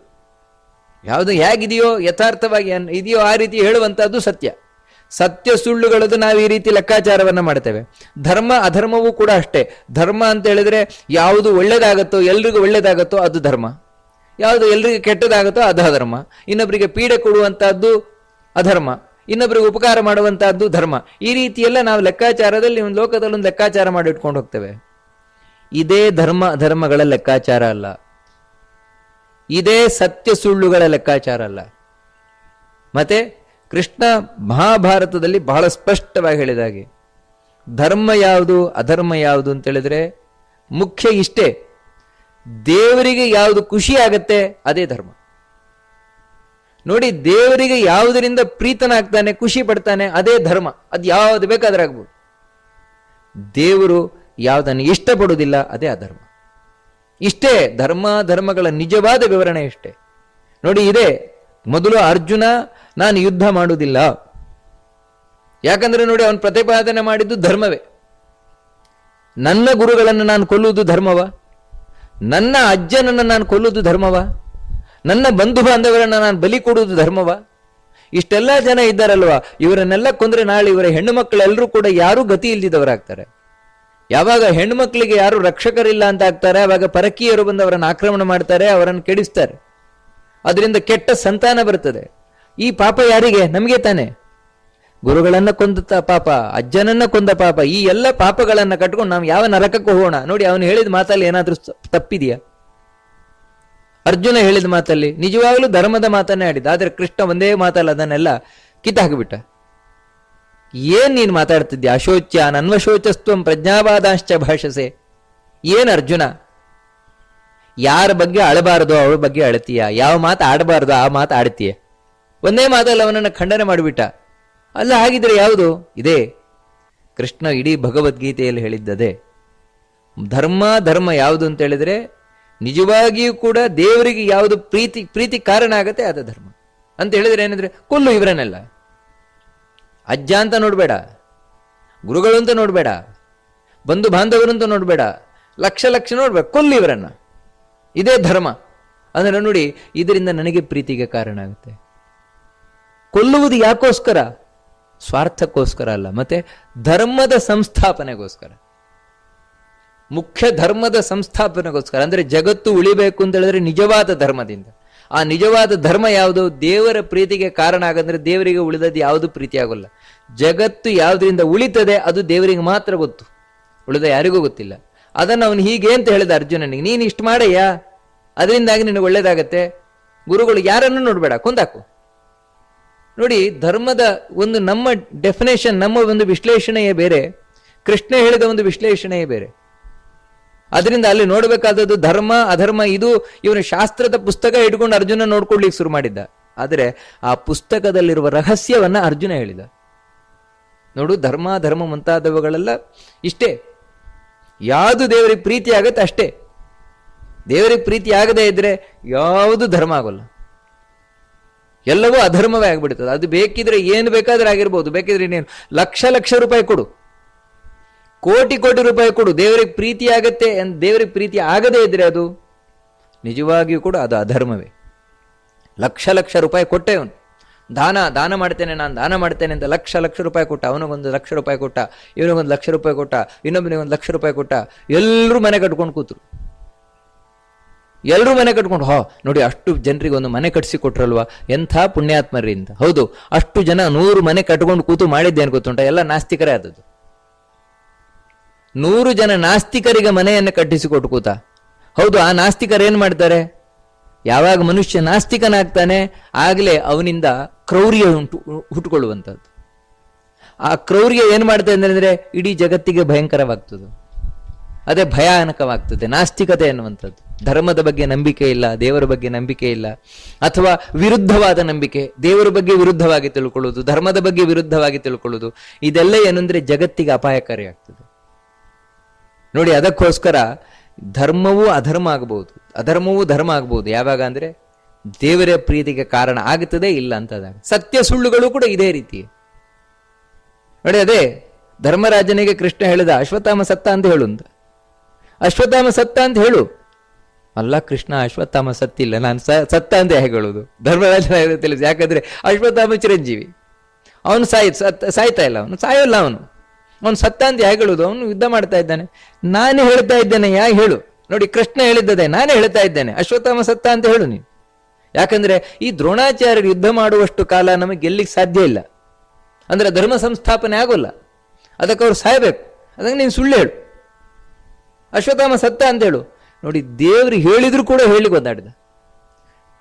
ಯಾವುದು ಹೇಗಿದೆಯೋ, ಯಥಾರ್ಥವಾಗಿ ಇದೆಯೋ ಆ ರೀತಿ ಹೇಳುವಂತಹದ್ದು ಸತ್ಯ. ಸತ್ಯ ಸುಳ್ಳುಗಳದ್ದು ನಾವು ಈ ರೀತಿ ಲೆಕ್ಕಾಚಾರವನ್ನ ಮಾಡ್ತೇವೆ. ಧರ್ಮ, ಅಧರ್ಮವೂ ಕೂಡ ಅಷ್ಟೇ. ಧರ್ಮ ಅಂತ ಹೇಳಿದ್ರೆ ಯಾವುದು ಒಳ್ಳೇದಾಗತ್ತೋ, ಎಲ್ರಿಗೂ ಒಳ್ಳೇದಾಗತ್ತೋ ಅದು ಧರ್ಮ. ಯಾವುದು ಎಲ್ರಿಗೆ ಕೆಟ್ಟದಾಗುತ್ತೋ ಅದು ಅಧರ್ಮ. ಇನ್ನೊಬ್ಬರಿಗೆ ಪೀಡೆ ಕೊಡುವಂತಹದ್ದು ಅಧರ್ಮ. ಇನ್ನೊಬ್ಬರಿಗೆ ಉಪಕಾರ ಮಾಡುವಂತಹದ್ದು ಧರ್ಮ. ಈ ರೀತಿಯೆಲ್ಲ ನಾವು ಲೆಕ್ಕಾಚಾರದಲ್ಲಿ ಒಂದು ಲೋಕದಲ್ಲಿ ಒಂದು ಲೆಕ್ಕಾಚಾರ ಮಾಡಿ ಇಟ್ಕೊಂಡು ಹೋಗ್ತೇವೆ. ಇದೇ ಧರ್ಮ ಧರ್ಮಗಳ ಲೆಕ್ಕಾಚಾರ ಅಲ್ಲ. ಇದೇ ಸತ್ಯ ಸುಳ್ಳುಗಳ ಲೆಕ್ಕಾಚಾರ ಅಲ್ಲ. ಮತ್ತೆ ಕೃಷ್ಣ ಮಹಾಭಾರತದಲ್ಲಿ ಬಹಳ ಸ್ಪಷ್ಟವಾಗಿ ಹೇಳಿದಾಗೆ ಧರ್ಮ ಯಾವುದು, ಅಧರ್ಮ ಯಾವುದು ಅಂತ ಹೇಳಿದ್ರೆ ಮುಖ್ಯ ಇಷ್ಟೇ. ದೇವರಿಗೆ ಯಾವುದು ಖುಷಿ ಆಗತ್ತೆ, ಅದೇ ಧರ್ಮ. ನೋಡಿ, ದೇವರಿಗೆ ಯಾವುದರಿಂದ ಪ್ರೀತನಾಗ್ತಾನೆ, ಖುಷಿ ಪಡ್ತಾನೆ, ಅದೇ ಧರ್ಮ. ಅದು ಯಾವ್ದು ಬೇಕಾದ್ರೆ ಆಗ್ಬೋದು. ದೇವರು ಯಾವುದನ್ನು ಇಷ್ಟಪಡುವುದಿಲ್ಲ, ಅದೇ ಅಧರ್ಮ. ಇಷ್ಟೇ ಧರ್ಮ, ಧರ್ಮಗಳ ನಿಜವಾದ ವಿವರಣೆ ಇಷ್ಟೇ. ನೋಡಿ, ಇದೆ, ಮೊದಲು ಅರ್ಜುನ, ನಾನು ಯುದ್ಧ ಮಾಡುವುದಿಲ್ಲ. ಯಾಕಂದ್ರೆ ನೋಡಿ, ಅವನು ಪ್ರತಿಪಾದನೆ ಮಾಡಿದ್ದು ಧರ್ಮವೇ. ನನ್ನ ಗುರುಗಳನ್ನು ನಾನು ಕೊಲ್ಲುವುದು ಧರ್ಮವ? ನನ್ನ ಅಜ್ಜನನ್ನು ನಾನು ಕೊಲ್ಲುವುದು ಧರ್ಮವ? ನನ್ನ ಬಂಧು ಬಾಂಧವರನ್ನ ನಾನು ಬಲಿ ಕೊಡುವುದು ಧರ್ಮವ? ಇಷ್ಟೆಲ್ಲ ಜನ ಇದ್ದಾರಲ್ವಾ? ಇವರನ್ನೆಲ್ಲ ಕೊಂದ್ರೆ ನಾಳೆ ಇವರ ಹೆಣ್ಣು ಮಕ್ಕಳೆಲ್ಲರೂ ಕೂಡ ಯಾರೂ ಗತಿ ಇಲ್ದಿದವರಾಗ್ತಾರೆ ಯಾವಾಗ ಹೆಣ್ಣು ಮಕ್ಕಳಿಗೆ ಯಾರು ರಕ್ಷಕರಿಲ್ಲ ಅಂತ ಆಗ್ತಾರೆ ಆವಾಗ ಪರಕೀಯರು ಬಂದು ಅವರನ್ನು ಆಕ್ರಮಣ ಮಾಡ್ತಾರೆ, ಅವರನ್ನು ಕೆಡಿಸ್ತಾರೆ. ಅದರಿಂದ ಕೆಟ್ಟ ಸಂತಾನ ಬರ್ತದೆ. ಈ ಪಾಪ ಯಾರಿಗೆ? ನಮಗೆ ತಾನೆ. ಗುರುಗಳನ್ನ ಕೊಂದ ಪಾಪ, ಅಜ್ಜನನ್ನ ಕೊಂದ ಪಾಪ, ಈ ಎಲ್ಲ ಪಾಪಗಳನ್ನ ಕಟ್ಕೊಂಡು ನಾವು ಯಾವ ನರಕಕ್ಕೂ ಹೋಗೋಣ. ನೋಡಿ, ಅವನು ಹೇಳಿದ ಮಾತಲ್ಲಿ ಏನಾದ್ರೂ ತಪ್ಪಿದೆಯಾ? ಅರ್ಜುನ ಹೇಳಿದ ಮಾತಲ್ಲಿ, ನಿಜವಾಗ್ಲೂ ಧರ್ಮದ ಮಾತನ್ನೇ ಆಡಿದ ಆದ್ರೆ ಕೃಷ್ಣ ಒಂದೇ ಮಾತಲ್ಲ, ಅದನ್ನೆಲ್ಲ ಕಿತ್ತಾಕಿಬಿಟ್ಟ. ಏನ್ ನೀನ್ ಮಾತಾಡ್ತಿದ್ಯಾ? ಅಶೋಚ್ಯ, ನನ್ವಶೋಚಸ್ತ್ವಂ ಪ್ರಜ್ಞಾವಾದಾಶ್ಚ ಭಾಷಸೆ. ಏನ್ ಅರ್ಜುನ? ಯಾರ ಬಗ್ಗೆ ಅಳಬಾರದು, ಅವಳ ಬಗ್ಗೆ ಅಳತೀಯ? ಯಾವ ಮಾತು ಆಡಬಾರದು, ಆ ಮಾತು ಆಡ್ತೀಯ? ಒಂದೇ ಮಾತಲ್ಲಿ, ಅವನನ್ನು ಖಂಡನೆ ಮಾಡಿಬಿಟ್ಟ. ಅಲ್ಲ, ಹಾಗಿದ್ರೆ ಯಾವುದು? ಇದೇ. ಕೃಷ್ಣ ಇಡೀ ಭಗವದ್ಗೀತೆಯಲ್ಲಿ ಹೇಳಿದ್ದದೆ. ಧರ್ಮ ಧರ್ಮ ಯಾವುದು ಅಂತ ಹೇಳಿದ್ರೆ, ನಿಜವಾಗಿಯೂ ಕೂಡ ದೇವರಿಗೆ ಯಾವುದು ಪ್ರೀತಿ ಪ್ರೀತಿ ಕಾರಣ ಆಗತ್ತೆ ಅದ ಧರ್ಮ. ಅಂತ ಹೇಳಿದ್ರೆ ಏನಂದ್ರೆ, ಕೊಲ್ಲು ಇವರನ್ನೆಲ್ಲ. ಅಜ್ಜ ಅಂತ ನೋಡ್ಬೇಡ. ಗುರುಗಳು ಅಂತ ನೋಡ್ಬೇಡ. ಬಂಧು ಬಾಂಧವರು ಅಂತ ನೋಡ್ಬೇಡ. ಲಕ್ಷ ಲಕ್ಷ ನೋಡ್ಬೇಡ ಕೊಲ್ಲು ಇವರನ್ನ. ಇದೇ ಧರ್ಮ. ಅಂದ್ರೆ ನೋಡಿ, ಇದರಿಂದ ನನಗೆ ಪ್ರೀತಿಗೆ ಕಾರಣ ಆಗುತ್ತೆ. ಕೊಲ್ಲುವುದು ಯಾಕೋಸ್ಕರ? ಸ್ವಾರ್ಥಕ್ಕೋಸ್ಕರ ಅಲ್ಲ, ಮತ್ತೆ ಧರ್ಮದ ಸಂಸ್ಥಾಪನೆಗೋಸ್ಕರ. ಮುಖ್ಯ ಧರ್ಮದ ಸಂಸ್ಥಾಪನೆಗೋಸ್ಕರ, ಅಂದ್ರೆ ಜಗತ್ತು ಉಳಿಬೇಕು ಅಂತ ಹೇಳಿದ್ರೆ ನಿಜವಾದ ಧರ್ಮದಿಂದ. ಆ ನಿಜವಾದ ಧರ್ಮ ಯಾವುದು? ದೇವರ ಪ್ರೀತಿಗೆ ಕಾರಣ ಆಗಂದ್ರೆ ದೇವರಿಗೆ ಉಳಿದದ್ದು ಯಾವುದು ಪ್ರೀತಿ ಜಗತ್ತು ಯಾವುದರಿಂದ ಉಳಿತದೆ ಅದು ದೇವರಿಗೆ ಮಾತ್ರ ಗೊತ್ತು. ಉಳಿದ ಯಾರಿಗೂ ಗೊತ್ತಿಲ್ಲ. ಅದನ್ನು ಅವನು ಹೀಗೆ ಅಂತ ಹೇಳಿದ ಅರ್ಜುನನಿಗೆ, ನೀನು ಇಷ್ಟು ಮಾಡಯ್ಯ? ಅದರಿಂದಾಗಿ ನಿನಗೆ ಒಳ್ಳೇದಾಗತ್ತೆ. ಗುರುಗಳು ಯಾರನ್ನು ನೋಡ್ಬೇಡ, ಕೊಂದಾಕು. ನೋಡಿ, ಧರ್ಮದ ಒಂದು ನಮ್ಮ ಡೆಫಿನೇಷನ್ ನಮ್ಮ ಒಂದು ವಿಶ್ಲೇಷಣೆಯೇ ಬೇರೆ. ಕೃಷ್ಣ ಹೇಳಿದ ಒಂದು ವಿಶ್ಲೇಷಣೆಯೇ ಬೇರೆ. ಅದರಿಂದ ಅಲ್ಲಿ ನೋಡಬೇಕಾದದ್ದು ಧರ್ಮ, ಅಧರ್ಮ, ಇದು ಇವನು ಶಾಸ್ತ್ರದ ಪುಸ್ತಕ ಇಟ್ಕೊಂಡು ಅರ್ಜುನ ನೋಡ್ಕೊಳ್ಲಿಕ್ಕೆ ಶುರು ಮಾಡಿದ್ದ. ಆದರೆ ಆ ಪುಸ್ತಕದಲ್ಲಿರುವ ರಹಸ್ಯವನ್ನ ಅರ್ಜುನ ಹೇಳಿದ. ನೋಡು, ಧರ್ಮ ಧರ್ಮ ಮುಂತಾದವುಗಳೆಲ್ಲ ಇಷ್ಟೇ. ಯಾವುದು ದೇವರಿಗೆ ಪ್ರೀತಿ ಆಗತ್ತೆ ಅಷ್ಟೇ. ದೇವರಿಗೆ ಪ್ರೀತಿ ಆಗದೇ ಇದ್ರೆ ಯಾವುದು ಧರ್ಮ ಆಗೋಲ್ಲ. ಎಲ್ಲವೂ ಅಧರ್ಮವೇ ಆಗಿಬಿಡ್ತದೆ. ಅದು ಬೇಕಿದ್ರೆ ಏನು ಬೇಕಾದ್ರೆ ಆಗಿರ್ಬೋದು. ಬೇಕಿದ್ರೆ ಇನ್ನೇನು? ಲಕ್ಷ ಲಕ್ಷ ರೂಪಾಯಿ ಕೊಡು. ಕೋಟಿ ಕೋಟಿ ರೂಪಾಯಿ ಕೊಡು. ದೇವರಿಗೆ ಪ್ರೀತಿ ಆಗತ್ತೆ ದೇವರಿಗೆ ಪ್ರೀತಿ ಆಗದೇ ಇದ್ರೆ ಅದು ನಿಜವಾಗಿಯೂ ಕೂಡ ಅದು ಅಧರ್ಮವೇ. ಲಕ್ಷ ಲಕ್ಷ ರೂಪಾಯಿ ಕೊಟ್ಟೆ ಅವನು. ದಾನ ದಾನ ಮಾಡ್ತೇನೆ ನಾನು, ದಾನ ಮಾಡ್ತೇನೆ ಅಂತ ಲಕ್ಷ ಲಕ್ಷ ರೂಪಾಯಿ ಕೊಟ್ಟ. ಅವನಿಗೊಂದು ಲಕ್ಷ ರೂಪಾಯಿ ಕೊಟ್ಟ ಇವನಿಗೊಂದು ಲಕ್ಷ ರೂಪಾಯಿ ಕೊಟ್ಟ ಇನ್ನೊಬ್ಬನಿಗೊಂದು ಲಕ್ಷ ರೂಪಾಯಿ ಕೊಟ್ಟ. ಎಲ್ಲರೂ ಮನೆ ಕಟ್ಕೊಂಡು ಕೂತರು. ಎಲ್ಲರೂ ಮನೆ ಕಟ್ಕೊಂಡು, ಹಾ, ನೋಡಿ ಅಷ್ಟು ಜನರಿಗೆ ಒಂದು ಮನೆ ಕಟ್ಟಿಸಿ ಕೊಟ್ರಲ್ವಾ? ಎಂಥ ಪುಣ್ಯಾತ್ಮರಿಂದ ಹೌದು, ಅಷ್ಟು ಜನ ನೂರು ಮನೆ ಕಟ್ಕೊಂಡು ಕೂತು ಮಾಡಿದ್ದೇನು ಗೊತ್ತುಂಟ? ಎಲ್ಲ ನಾಸ್ತಿಕರೇ ಆದದ್ದು. ನೂರು ಜನ ನಾಸ್ತಿಕರಿಗೆ ಮನೆಯನ್ನು ಕಟ್ಟಿಸಿಕೊಟ್ಟು ಕೂತ. ಹೌದು, ಆ ನಾಸ್ತಿಕರು ಏನು ಮಾಡ್ತಾರೆ? ಯಾವಾಗ ಮನುಷ್ಯ ನಾಸ್ತಿಕನಾಗ್ತಾನೆ, ಆಗಲೇ ಅವನಿಂದ ಕ್ರೌರ್ಯ ಉಂಟು, ಹುಟ್ಟುಕೊಳ್ಳುವಂಥದ್ದು. ಆ ಕ್ರೌರ್ಯ ಏನು ಮಾಡ್ತದೆ ಅಂದ್ರೆ ಇಡೀ ಜಗತ್ತಿಗೆ ಭಯಂಕರವಾಗ್ತದೆ ಅದೇ ಭಯಾನಕವಾಗ್ತದೆ, ನಾಸ್ತಿಕತೆ ಅನ್ನುವಂಥದ್ದು ಧರ್ಮದ ಬಗ್ಗೆ ನಂಬಿಕೆ ಇಲ್ಲ, ದೇವರ ಬಗ್ಗೆ ನಂಬಿಕೆ ಇಲ್ಲ, ಅಥವಾ ವಿರುದ್ಧವಾದ ನಂಬಿಕೆ, ದೇವರ ಬಗ್ಗೆ ವಿರುದ್ಧವಾಗಿ ತಿಳ್ಕೊಳ್ಳೋದು ಧರ್ಮದ ಬಗ್ಗೆ ವಿರುದ್ಧವಾಗಿ ತಿಳ್ಕೊಳ್ಳೋದು ಇದೆಲ್ಲ ಏನಂದ್ರೆ ಜಗತ್ತಿಗೆ ಅಪಾಯಕಾರಿ ಆಗ್ತದೆ. ನೋಡಿ, ಅದಕ್ಕೋಸ್ಕರ ಧರ್ಮವೂ ಅಧರ್ಮ ಆಗಬಹುದು ಅಧರ್ಮವೂ ಧರ್ಮ ಆಗಬಹುದು ಯಾವಾಗ ಅಂದ್ರೆ ದೇವರ ಪ್ರೀತಿಗೆ ಕಾರಣ ಆಗುತ್ತದೆ ಇಲ್ಲ ಅಂತದಾಗ. ಸತ್ಯ ಸುಳ್ಳುಗಳು ಕೂಡ ಇದೇ ರೀತಿ. ನೋಡಿ, ಅದೇ ಧರ್ಮರಾಜನಿಗೆ ಕೃಷ್ಣ ಹೇಳಿದ ಅಶ್ವತ್ಥಾಮ ಸತ್ತ ಅಂತ ಹೇಳು ಅಂತ. ಅಶ್ವತ್ಥಾಮ ಸತ್ತ ಅಂತ ಹೇಳು. ಅಲ್ಲ ಕೃಷ್ಣ, ಅಶ್ವತ್ಥಾಮ ಸತ್ತಿಲ್ಲ ನಾನು ಸ ಸತ್ತ ಅಂತ ಹೇಳೋದು ಧರ್ಮರಾಜನ ತಿಳಿಸಿ. ಯಾಕಂದ್ರೆ ಅಶ್ವತ್ಥಾಮ ಚಿರಂಜೀವಿ. ಅವನು ಸಾಯ್, ಸತ್, ಸಾಯ್ತಾ ಇಲ್ಲ ಅವನು. ಸಾಯೋಲ್ಲ ಅವನು. ಅವನು ಸತ್ತ ಅಂತ ಹೇಳೋದು ಅವನು ಯುದ್ಧ ಮಾಡ್ತಾ ಇದ್ದಾನೆ. ನಾನು ಹೇಳ್ತಾ ಇದ್ದೇನೆ, ಯಾ ಹೇಳು. ನೋಡಿ, ಕೃಷ್ಣ ಹೇಳಿದ್ದದೆ, ನಾನೇ ಹೇಳ್ತಾ ಇದ್ದೇನೆ. ಅಶ್ವತ್ಥಾಮ ಸತ್ತ ಅಂತ ಹೇಳು ನೀನು. ಯಾಕಂದ್ರೆ ಈ ದ್ರೋಣಾಚಾರ್ಯರು ಯುದ್ಧ ಮಾಡುವಷ್ಟು ಕಾಲ ನಮಗೆ ಗೆಲ್ಲಿಗೆ ಸಾಧ್ಯ ಇಲ್ಲ. ಅಂದ್ರೆ ಧರ್ಮ ಸಂಸ್ಥಾಪನೆ ಆಗೋಲ್ಲ. ಅದಕ್ಕೆ ಅವ್ರು ಸಾಯ್ಬೇಕು. ಅದಕ್ಕೆ ನೀನು ಸುಳ್ಳು ಹೇಳು. ಅಶ್ವತ್ಥಾಮ ಸತ್ತ ಅಂತ ಹೇಳು. ನೋಡಿ, ದೇವರು ಹೇಳಿದ್ರು ಕೂಡ ಹೇಳಿ ಒದ್ದಾಡಿದ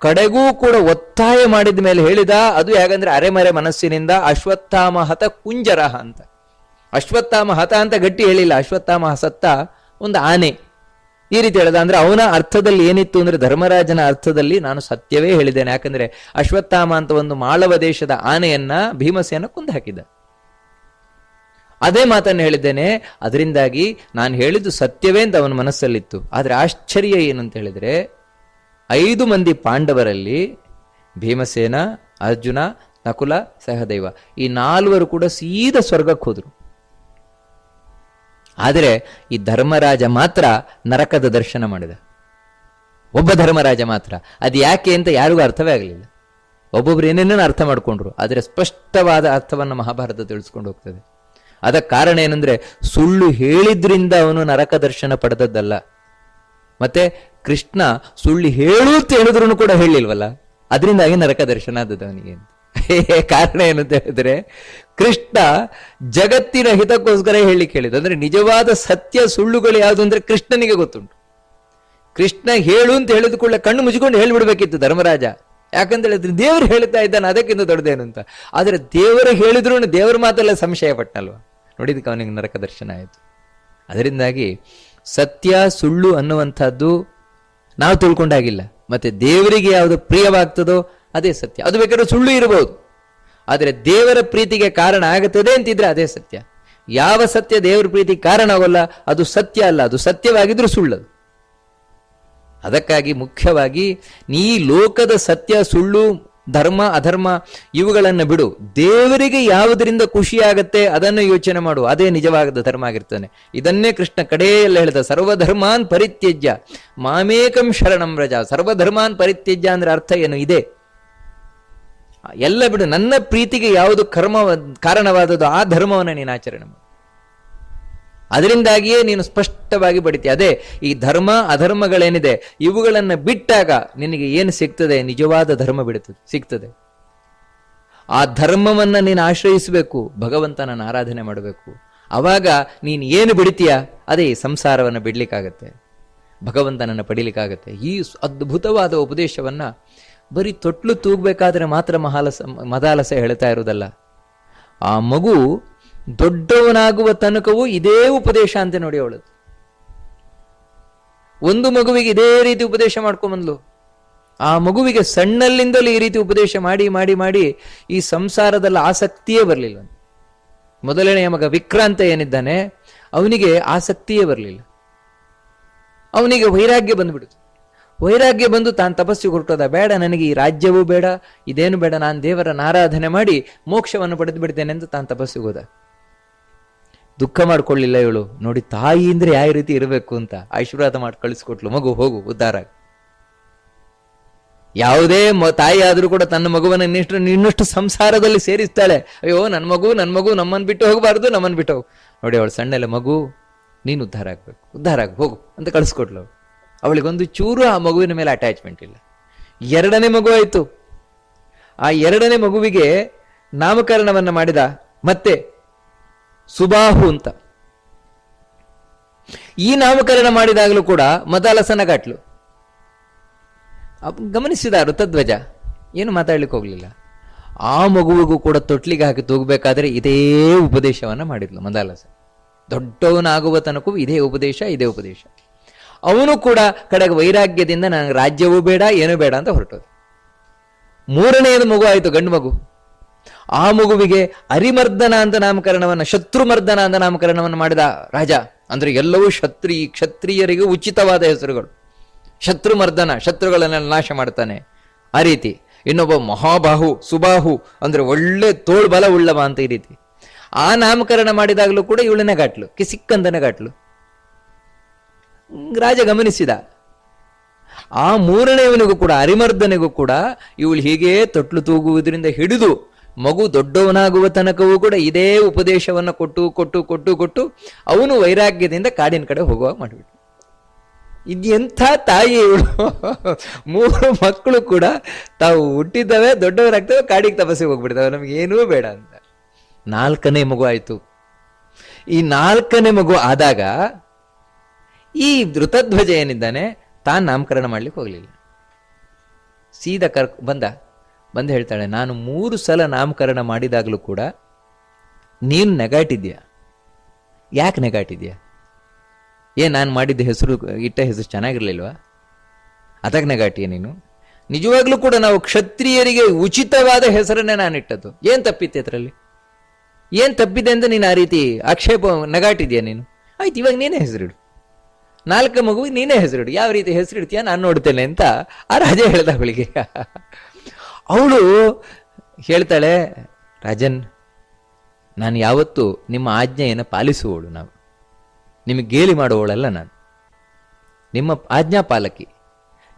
ಕಡೆಗೂ ಕೂಡ ಒತ್ತಾಯ ಮಾಡಿದ ಮೇಲೆ ಹೇಳಿದ, ಅದು ಯಾಕಂದ್ರೆ ಅರೆಮರೆ ಮನಸ್ಸಿನಿಂದ ಅಶ್ವತ್ಥಾಮ ಹತ ಕುಂಜರಹ ಅಂತ. ಅಶ್ವತ್ಥಾಮ ಹತ ಅಂತ ಗಟ್ಟಿ ಹೇಳಿಲ್ಲ ಅಶ್ವತ್ಥಾಮ ಸತ್ತ ಒಂದು ಆನೆ. ಈ ರೀತಿ ಹೇಳಿದ ಅಂದ್ರೆ ಅವನ ಅರ್ಥದಲ್ಲಿ ಏನಿತ್ತು ಅಂದ್ರೆ ಧರ್ಮರಾಜನ ಅರ್ಥದಲ್ಲಿ ನಾನು ಸತ್ಯವೇ ಹೇಳಿದ್ದೇನೆ. ಯಾಕಂದ್ರೆ ಅಶ್ವತ್ಥಾಮ ಅಂತ ಒಂದು ಮಾಳವ ದೇಶದ ಆನೆಯನ್ನ ಭೀಮಸೇನ ಕುಂದು ಹಾಕಿದ ಅದೇ ಮಾತನ್ನು ಹೇಳಿದ್ದೇನೆ. ಅದರಿಂದಾಗಿ ನಾನು ಹೇಳಿದ್ದು ಸತ್ಯವೇ ಅಂತ ಅವನ ಮನಸ್ಸಲ್ಲಿತ್ತು. ಆದರೆ ಆಶ್ಚರ್ಯ ಏನು ಅಂತ ಹೇಳಿದ್ರೆ, ಐದು ಮಂದಿ ಪಾಂಡವರಲ್ಲಿ ಭೀಮಸೇನ, ಅರ್ಜುನ, ನಕುಲ, ಸಹದೈವ, ಈ ನಾಲ್ವರು ಕೂಡ ಸೀದಾ ಸ್ವರ್ಗಕ್ಕೆ ಹೋದರು. ಆದರೆ ಈ ಧರ್ಮರಾಜ ಮಾತ್ರ ನರಕದ ದರ್ಶನ ಮಾಡಿದ. ಒಬ್ಬ ಧರ್ಮರಾಜ ಮಾತ್ರ. ಅದು ಯಾಕೆ ಅಂತ ಯಾರಿಗೂ ಅರ್ಥವೇ ಆಗಲಿಲ್ಲ. ಒಬ್ಬೊಬ್ರು ಏನೇನೋ ಅರ್ಥ ಮಾಡ್ಕೊಂಡ್ರು. ಆದರೆ ಸ್ಪಷ್ಟವಾದ ಅರ್ಥವನ್ನು ಮಹಾಭಾರತ ತಿಳಿಸ್ಕೊಂಡು ಹೋಗ್ತದೆ. ಅದಕ್ಕೆ ಕಾರಣ ಏನಂದ್ರೆ ಸುಳ್ಳು ಹೇಳಿದ್ರಿಂದ ಅವನು ನರಕ ದರ್ಶನ ಪಡೆದದ್ದಲ್ಲ. ಮತ್ತೆ ಕೃಷ್ಣ ಸುಳ್ಳು ಹೇಳು ಹೇಳಿದ್ರು ಕೂಡ ಹೇಳಿಲ್ವಲ್ಲ? ಅದರಿಂದಾಗಿ ನರಕ ದರ್ಶನ ಆದದ್ದು ಅವನಿಗೆ ಕಾರಣ ಏನು ಅಂತ ಹೇಳಿದ್ರೆ ಕೃಷ್ಣ ಜಗತ್ತಿನ ಹಿತಕ್ಕೋಸ್ಕರ ಹೇಳಿ ಕೇಳಿದ ಅಂದ್ರೆ ನಿಜವಾದ ಸತ್ಯ ಸುಳ್ಳುಗಳು ಯಾವುದು ಅಂದ್ರೆ ಕೃಷ್ಣನಿಗೆ ಗೊತ್ತುಂಟು. ಕೃಷ್ಣ ಹೇಳು ಅಂತ ಹೇಳಿದ ಕೂಡಲೇ ಕಣ್ಣು ಮುಚ್ಕೊಂಡು ಹೇಳ್ಬಿಡ್ಬೇಕಿತ್ತು ಧರ್ಮರಾಜ. ಯಾಕಂತ ಹೇಳಿದ್ರೆ ದೇವರು ಹೇಳ್ತಾ ಇದ್ದಾನೆ, ಅದಕ್ಕಿಂತ ದೊಡ್ಡದೇನು ಅಂತ. ಆದ್ರೆ ದೇವರು ಹೇಳಿದ್ರು ದೇವರ ಮಾತಲ್ಲ ಸಂಶಯ ಪಟ್ಟನಲ್ವಾ ನೋಡಿದಕ್ಕೆ ಅವನಿಗೆ ನರಕ ದರ್ಶನ ಆಯಿತು. ಅದರಿಂದಾಗಿ ಸತ್ಯ, ಸುಳ್ಳು ಅನ್ನುವಂಥದ್ದು ನಾವು ತಿಳ್ಕೊಂಡಾಗಿಲ್ಲ. ಮತ್ತೆ ದೇವರಿಗೆ ಯಾವುದು ಪ್ರಿಯವಾಗ್ತದೋ ಅದೇ ಸತ್ಯ. ಅದು ಬೇಕಾದ್ರೆ ಸುಳ್ಳು ಇರಬಹುದು ಆದರೆ ದೇವರ ಪ್ರೀತಿಗೆ ಕಾರಣ ಆಗುತ್ತದೆ ಅಂತಿದ್ರೆ ಅದೇ ಸತ್ಯ. ಯಾವ ಸತ್ಯ ದೇವರ ಪ್ರೀತಿ ಕಾರಣ ಆಗೋಲ್ಲ, ಅದು ಸತ್ಯ ಅಲ್ಲ. ಅದು ಸತ್ಯವಾಗಿದ್ರೂ ಸುಳ್ಳದು. ಅದಕ್ಕಾಗಿ ಮುಖ್ಯವಾಗಿ ನೀ ಲೋಕದ ಸತ್ಯ, ಸುಳ್ಳು ಧರ್ಮ, ಅಧರ್ಮ, ಇವುಗಳನ್ನು ಬಿಡು. ದೇವರಿಗೆ ಯಾವುದರಿಂದ ಖುಷಿಯಾಗತ್ತೆ ಅದನ್ನು ಯೋಚನೆ ಮಾಡು. ಅದೇ ನಿಜವಾದ ಧರ್ಮ ಆಗಿರ್ತಾನೆ ಇದನ್ನೇ ಕೃಷ್ಣ ಕಡೆಯಲ್ಲಿ ಹೇಳಿದ, ಸರ್ವಧರ್ಮಾನ್ ಪರಿತ್ಯಜ್ಯ, ಮಾಮೇಕಂ ಶರಣಂ ರಜ ಸರ್ವಧರ್ಮಾನ್ ಪರಿತ್ಯಜ್ಯ ಅಂದ್ರೆ ಅರ್ಥ ಏನು? ಇದೆ. ಎಲ್ಲ ಬಿಡು. ನನ್ನ ಪ್ರೀತಿಗೆ ಯಾವುದು ಕರ್ಮ ಕಾರಣವಾದದ್ದು ಆ ಧರ್ಮವನ್ನು ನೀನು ಆಚರಣೆ ಮಾಡು. ಅದರಿಂದಾಗಿಯೇ ನೀನು ಸ್ಪಷ್ಟವಾಗಿ ಬಡಿತೀಯ ಅದೇ, ಈ ಧರ್ಮ ಅಧರ್ಮಗಳೇನಿದೆ, ಇವುಗಳನ್ನು ಬಿಟ್ಟಾಗ ನಿನಗೆ ಏನು ಸಿಗ್ತದೆ? ನಿಜವಾದ ಧರ್ಮ ಬಿಡುತ್ತದೆ ಸಿಗ್ತದೆ. ಆ ಧರ್ಮವನ್ನು ನೀನು ಆಶ್ರಯಿಸಬೇಕು ಭಗವಂತನನ್ನು ಆರಾಧನೆ ಮಾಡಬೇಕು. ಅವಾಗ ನೀನು ಏನು ಬಿಡ್ತೀಯ ಅದೇ ಸಂಸಾರವನ್ನು ಬಿಡಲಿಕ್ಕಾಗತ್ತೆ. ಭಗವಂತನನ್ನು ಪಡಿಲಿಕ್ಕಾಗತ್ತೆ. ಈ ಅದ್ಭುತವಾದ ಉಪದೇಶವನ್ನು ಬರೀ ತೊಟ್ಲು ತೂಗಬೇಕಾದ್ರೆ ಮಾತ್ರ ಮಹಾಲಸ, ಮದಾಲಸ ಹೇಳ್ತಾ ಇರೋದಲ್ಲ ಆ ಮಗು ದೊಡ್ಡವನಾಗುವ ತನಕವೂ ಇದೇ ಉಪದೇಶ ಅಂತ ನೋಡಿ ಅವಳು. ಒಂದು ಮಗುವಿಗೆ ಇದೇ ರೀತಿ ಉಪದೇಶ ಮಾಡ್ಕೊಂಬಂದ್ಲು ಆ ಮಗುವಿಗೆ ಸಣ್ಣಲ್ಲಿಂದಲೂ ಈ ರೀತಿ ಉಪದೇಶ ಮಾಡಿ ಮಾಡಿ ಮಾಡಿ ಈ ಸಂಸಾರದಲ್ಲಿ ಆಸಕ್ತಿಯೇ ಬರಲಿಲ್ಲ. ಮೊದಲನೆಯ ಮಗ ವಿಕ್ರಾಂತ ಏನಿದ್ದಾನೆ, ಅವನಿಗೆ ಆಸಕ್ತಿಯೇ ಬರಲಿಲ್ಲ. ಅವನಿಗೆ ವೈರಾಗ್ಯ ಬಂದ್ಬಿಡುತ್ತೆ. ವೈರಾಗ್ಯ ಬಂದು ತಾನು ತಪಸ್ಸಿಗೆ ಹೊರಟೋದ, ಬೇಡ, ನನಗೆ ಈ ರಾಜ್ಯವೂ ಬೇಡ, ಇದೇನು ಬೇಡ, ನಾನು ದೇವರ ಆರಾಧನೆ ಮಾಡಿ ಮೋಕ್ಷವನ್ನು ಪಡೆದು ಬಿಡ್ತೇನೆ ಅಂತ ತಾನು ತಪಸ್ಸಿಗೆ ಹೋದ. ದುಃಖ ಮಾಡ್ಕೊಳ್ಳಿಲ್ಲ ಇವಳು. ನೋಡಿ, ತಾಯಿ ಅಂದ್ರೆ ಯಾವ ರೀತಿ ಇರಬೇಕು ಅಂತ ಆಶೀರ್ವಾದ ಮಾಡಿ ಕಳಿಸ್ಕೊಟ್ಲು. ಮಗು, ಹೋಗು, ಉದ್ಧಾರ ಆಗು. ಯಾವುದೇ ತಾಯಿ ಆದ್ರೂ ಕೂಡ ತನ್ನ ಮಗುವನ್ನ ಇನ್ನಷ್ಟು ಇನ್ನಷ್ಟು ಸಂಸಾರದಲ್ಲಿ ಸೇರಿಸ್ತಾಳೆ. ಅಯ್ಯೋ ನನ್ನ ಮಗು ನನ್ನ ಮಗು, ನಮ್ಮನ್ ಬಿಟ್ಟು ಹೋಗಬಾರ್ದು, ನಮ್ಮನ್ ಬಿಟ್ಟು ಹೋಗು. ನೋಡಿ, ಅವಳು ಸಣ್ಣಲೆ, ಮಗು, ನೀನು ಉದ್ಧಾರ ಆಗ್ಬೇಕು. ಉದ್ಧಾರ ಆಗ, ಹೋಗು ಅಂತ ಕಳಿಸ್ಕೊಟ್ಲು ಅವಳು. ಅವಳಿಗೊಂದು ಚೂರು ಆ ಮಗುವಿನ ಮೇಲೆ ಅಟ್ಯಾಚ್ಮೆಂಟ್ ಇಲ್ಲ. ಎರಡನೇ ಮಗು ಆಯ್ತು. ಆ ಎರಡನೇ ಮಗುವಿಗೆ ನಾಮಕರಣವನ್ನ ಮಾಡಿದ ಮತ್ತೆ ಸುಬಾಹು ಅಂತ. ಈ ನಾಮಕರಣ ಮಾಡಿದಾಗಲೂ ಕೂಡ ಮದಾಲಸನಗಾಟ್ಲು ಗಮನಿಸಿದ ಋತಧ್ವಜ ಏನು ಮಾತಾಡ್ಲಿಕ್ಕೆ ಹೋಗ್ಲಿಲ್ಲ. ಆ ಮಗುವಿಗೂ ಕೂಡ ತೊಟ್ಲಿಗೆ ಹಾಕಿ ತೂಗಬೇಕಾದ್ರೆ ಇದೇ ಉಪದೇಶವನ್ನ ಮಾಡಿದ್ಲು ಮದಾಲಸ ದೊಡ್ಡವನಾಗುವ ತನಕೂ ಇದೇ ಉಪದೇಶ ಇದೇ ಉಪದೇಶ. ಅವನು ಕೂಡ ಕಡೆಗೆ ವೈರಾಗ್ಯದಿಂದ ನನಗೆ ರಾಜ್ಯವೂ ಬೇಡ, ಏನೂ ಬೇಡ ಅಂತ ಹೊರಟೋದು. ಮೂರನೆಯದು ಮಗು ಆಯಿತು, ಗಂಡು ಮಗು. ಆ ಮಗುವಿಗೆ ಅರಿಮರ್ದನ ಅಂತ ನಾಮಕರಣವನ್ನ, ಶತ್ರುಮರ್ದನ ಅಂತ ನಾಮಕರಣವನ್ನು ಮಾಡಿದ ರಾಜ. ಅಂದ್ರೆ ಎಲ್ಲವೂ ಕ್ಷತ್ರಿ ಕ್ಷತ್ರಿಯರಿಗೆ ಉಚಿತವಾದ ಹೆಸರುಗಳು. ಶತ್ರುಮರ್ದನ, ಶತ್ರುಗಳನ್ನೆಲ್ಲ ನಾಶ ಮಾಡ್ತಾನೆ. ಆ ರೀತಿ. ಇನ್ನೊಬ್ಬ ಮಹಾಬಾಹು, ಸುಬಾಹು, ಅಂದ್ರೆ ಒಳ್ಳೆ ತೋಳ್ಬಲ ಉಳ್ಳವ ಅಂತ ಈ ರೀತಿ. ಆ ನಾಮಕರಣ ಮಾಡಿದಾಗಲೂ ಕೂಡ ಇವಳನ್ನೇ ಗಾಟ್ಲು ಕಿಸಿಕ್ಕಂದನೆ ಗಾಟ್ಲು ರಾಜ ಗಮನಿಸಿದ. ಆ ಮೂರನೆಯವನಿಗೂ ಕೂಡ, ಅರಿಮರ್ದನಿಗೂ ಕೂಡ ಇವಳು ಹೀಗೆ ತೊಟ್ಲು ತೂಗುವುದರಿಂದ ಹಿಡಿದು ಮಗು ದೊಡ್ಡವನಾಗುವ ತನಕವೂ ಕೂಡ ಇದೇ ಉಪದೇಶವನ್ನು ಕೊಟ್ಟು ಕೊಟ್ಟು ಕೊಟ್ಟು ಕೊಟ್ಟು ಅವನು ವೈರಾಗ್ಯದಿಂದ ಕಾಡಿನ ಕಡೆ ಹೋಗುವಾಗ ಮಾಡಿಬಿಟ್ಟು ಇದೆಂಥ ತಾಯಿ ಮೂರು ಮಕ್ಕಳು ಕೂಡ ತಾವು ಹುಟ್ಟಿದ್ದಾವೆ, ದೊಡ್ಡವರಾಗ್ತವೆ, ಕಾಡಿಗೆ ತಪಸ್ಸಿಗೆ ಹೋಗ್ಬಿಡ್ತವೆ. ನಮ್ಗೆ ಏನೂ ಬೇಡ ಅಂತ. ನಾಲ್ಕನೇ ಮಗು ಆಯಿತು. ಈ ನಾಲ್ಕನೇ ಮಗು ಆದಾಗ ಈ ಧೃತಧ್ವಜ ಏನಿದ್ದಾನೆ, ತಾನು ನಾಮಕರಣ ಮಾಡ್ಲಿಕ್ಕೆ ಹೋಗಲಿಲ್ಲ. ಸೀದಾ ಕರ್ಕ ಬಂದ. ಬಂದು ಹೇಳ್ತಾಳೆ, ನಾನು ಮೂರು ಸಲ ನಾಮಕರಣ ಮಾಡಿದಾಗಲೂ ಕೂಡ ನೀನು ನೆಗಾಟಿದ್ಯಾ? ಯಾಕೆ ನೆಗಾಟಿದ್ಯಾ? ಏ, ನಾನು ಮಾಡಿದ್ದ ಹೆಸರು, ಇಟ್ಟ ಹೆಸರು ಚೆನ್ನಾಗಿರ್ಲಿಲ್ವಾ? ಅದಕ್ಕೆ ನೆಗಾಟಿಯ ನೀನು? ನಿಜವಾಗ್ಲೂ ಕೂಡ ನಾವು ಕ್ಷತ್ರಿಯರಿಗೆ ಉಚಿತವಾದ ಹೆಸರನ್ನೇ ನಾನು ಇಟ್ಟದ್ದು. ಏನ್ ತಪ್ಪಿತ್ತೆ ಅದರಲ್ಲಿ? ಏನ್ ತಪ್ಪಿದೆ ಅಂತ ನೀನು ಆ ರೀತಿ ಆಕ್ಷೇಪ, ನಗಾಟಿದ್ಯಾ ನೀನು? ಆಯ್ತು, ಇವಾಗ ನೀನೇ ಹೆಸರಿಡು. ನಾಲ್ಕು ಮಗುವಿಗೆ ನೀನೇ ಹೆಸರಿಡು. ಯಾವ ರೀತಿ ಹೆಸರಿಡ್ತೀಯ? ನಾನು ನೋಡ್ತೇನೆ ಅಂತ ಆ ರಾಜ ಹೇಳ್ದ ಅವಳಿಗೆ. ಅವಳು ಹೇಳ್ತಾಳೆ, ರಾಜನ್, ನಾನು ಯಾವತ್ತೂ ನಿಮ್ಮ ಆಜ್ಞೆಯನ್ನು ಪಾಲಿಸುವವಳು ನಾವು ನಿಮಗೆ ಗೇಲಿ ಮಾಡುವವಳಲ್ಲ ನಾನು. ನಿಮ್ಮ ಆಜ್ಞಾ ಪಾಲಕಿ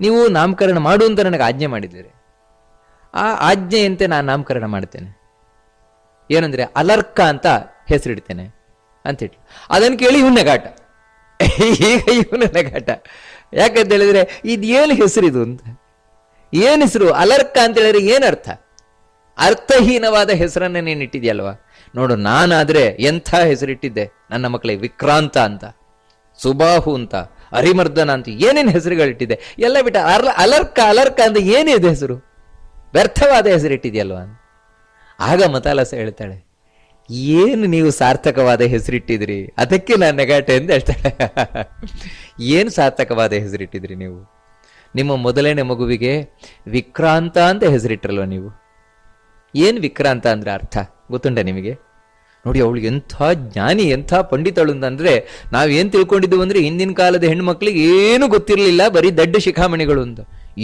ನೀವು ನಾಮಕರಣ ಮಾಡು ಅಂತ ನನಗೆ ಆಜ್ಞೆ ಮಾಡಿದ್ದೀರಿ. ಆ ಆಜ್ಞೆಯಂತೆ ನಾನು ನಾಮಕರಣ ಮಾಡ್ತೇನೆ. ಏನಂದ್ರೆ, ಅಲರ್ಕ ಅಂತ ಹೆಸರಿಡ್ತೇನೆ ಅಂತ ಹೇಳಿ ಅದನ್ನು ಕೇಳಿ ಇವನ ನಗಾಟ. ಈಗ ಇವನ ನಗಾಟ. ಯಾಕಂತ ಹೇಳಿದ್ರೆ ಇದೇನು ಹೆಸರಿದು ಅಂತ. ಏನ್ ಹೆಸರು? ಅಲರ್ಕ ಅಂತ ಹೇಳಿದ್ರೆ ಏನ್ ಅರ್ಥ? ಅರ್ಥಹೀನವಾದ ಹೆಸರನ್ನ ನೀನು ಇಟ್ಟಿದ್ಯಲ್ವಾ? ನೋಡು, ನಾನಾದ್ರೆ ಎಂಥ ಹೆಸರಿಟ್ಟಿದ್ದೆ? ನನ್ನ ಮಕ್ಕಳಿಗೆ ವಿಕ್ರಾಂತ ಅಂತ, ಸುಬಾಹು ಅಂತ ಅರಿಮರ್ದನ ಅಂತ ಏನೇನು ಹೆಸರುಗಳಿಟ್ಟಿದ್ದೆ? ಎಲ್ಲ ಬಿಟ್ಟ ಅರ್ಲ, ಅಲರ್ಕ ಅಲರ್ಕ ಅಂತ ಏನಿದೆ ಹೆಸರು? ವ್ಯರ್ಥವಾದ ಹೆಸರಿಟ್ಟಿದೆಯಲ್ವಾ? ಆಗ ಮತಾಲಸ ಹೇಳ್ತಾಳೆ, ಏನು ನೀವು ಸಾರ್ಥಕವಾದ ಹೆಸರಿಟ್ಟಿದ್ರಿ? ಅದಕ್ಕೆ ನಾನು ನೆಗಾಟೆ ಅಂತ ಹೇಳ್ತಾಳೆ ಏನು ಸಾರ್ಥಕವಾದ ಹೆಸರಿಟ್ಟಿದ್ರಿ ನೀವು? ನಿಮ್ಮ ಮೊದಲನೇ ಮಗುವಿಗೆ ವಿಕ್ರಾಂತ ಅಂತ ಹೆಸರಿಟ್ರಲ್ವ ನೀವು? ಏನು ವಿಕ್ರಾಂತ ಅಂದರೆ ಅರ್ಥ? ಗೊತ್ತುಂಟ ನಿಮಗೆ? ನೋಡಿ, ಅವಳು ಎಂಥ ಜ್ಞಾನಿ, ಎಂಥ ಪಂಡಿತಳು ಅಂತಂದರೆ ನಾವೇನು ತಿಳ್ಕೊಂಡಿದ್ದೆವು ಅಂದರೆ ಹಿಂದಿನ ಕಾಲದ ಹೆಣ್ಮಕ್ಳಿಗೆ ಏನೂ ಗೊತ್ತಿರಲಿಲ್ಲ, ಬರೀ ದಡ್ಡ ಶಿಖಾಮಣಿಗಳು ಅಂತ.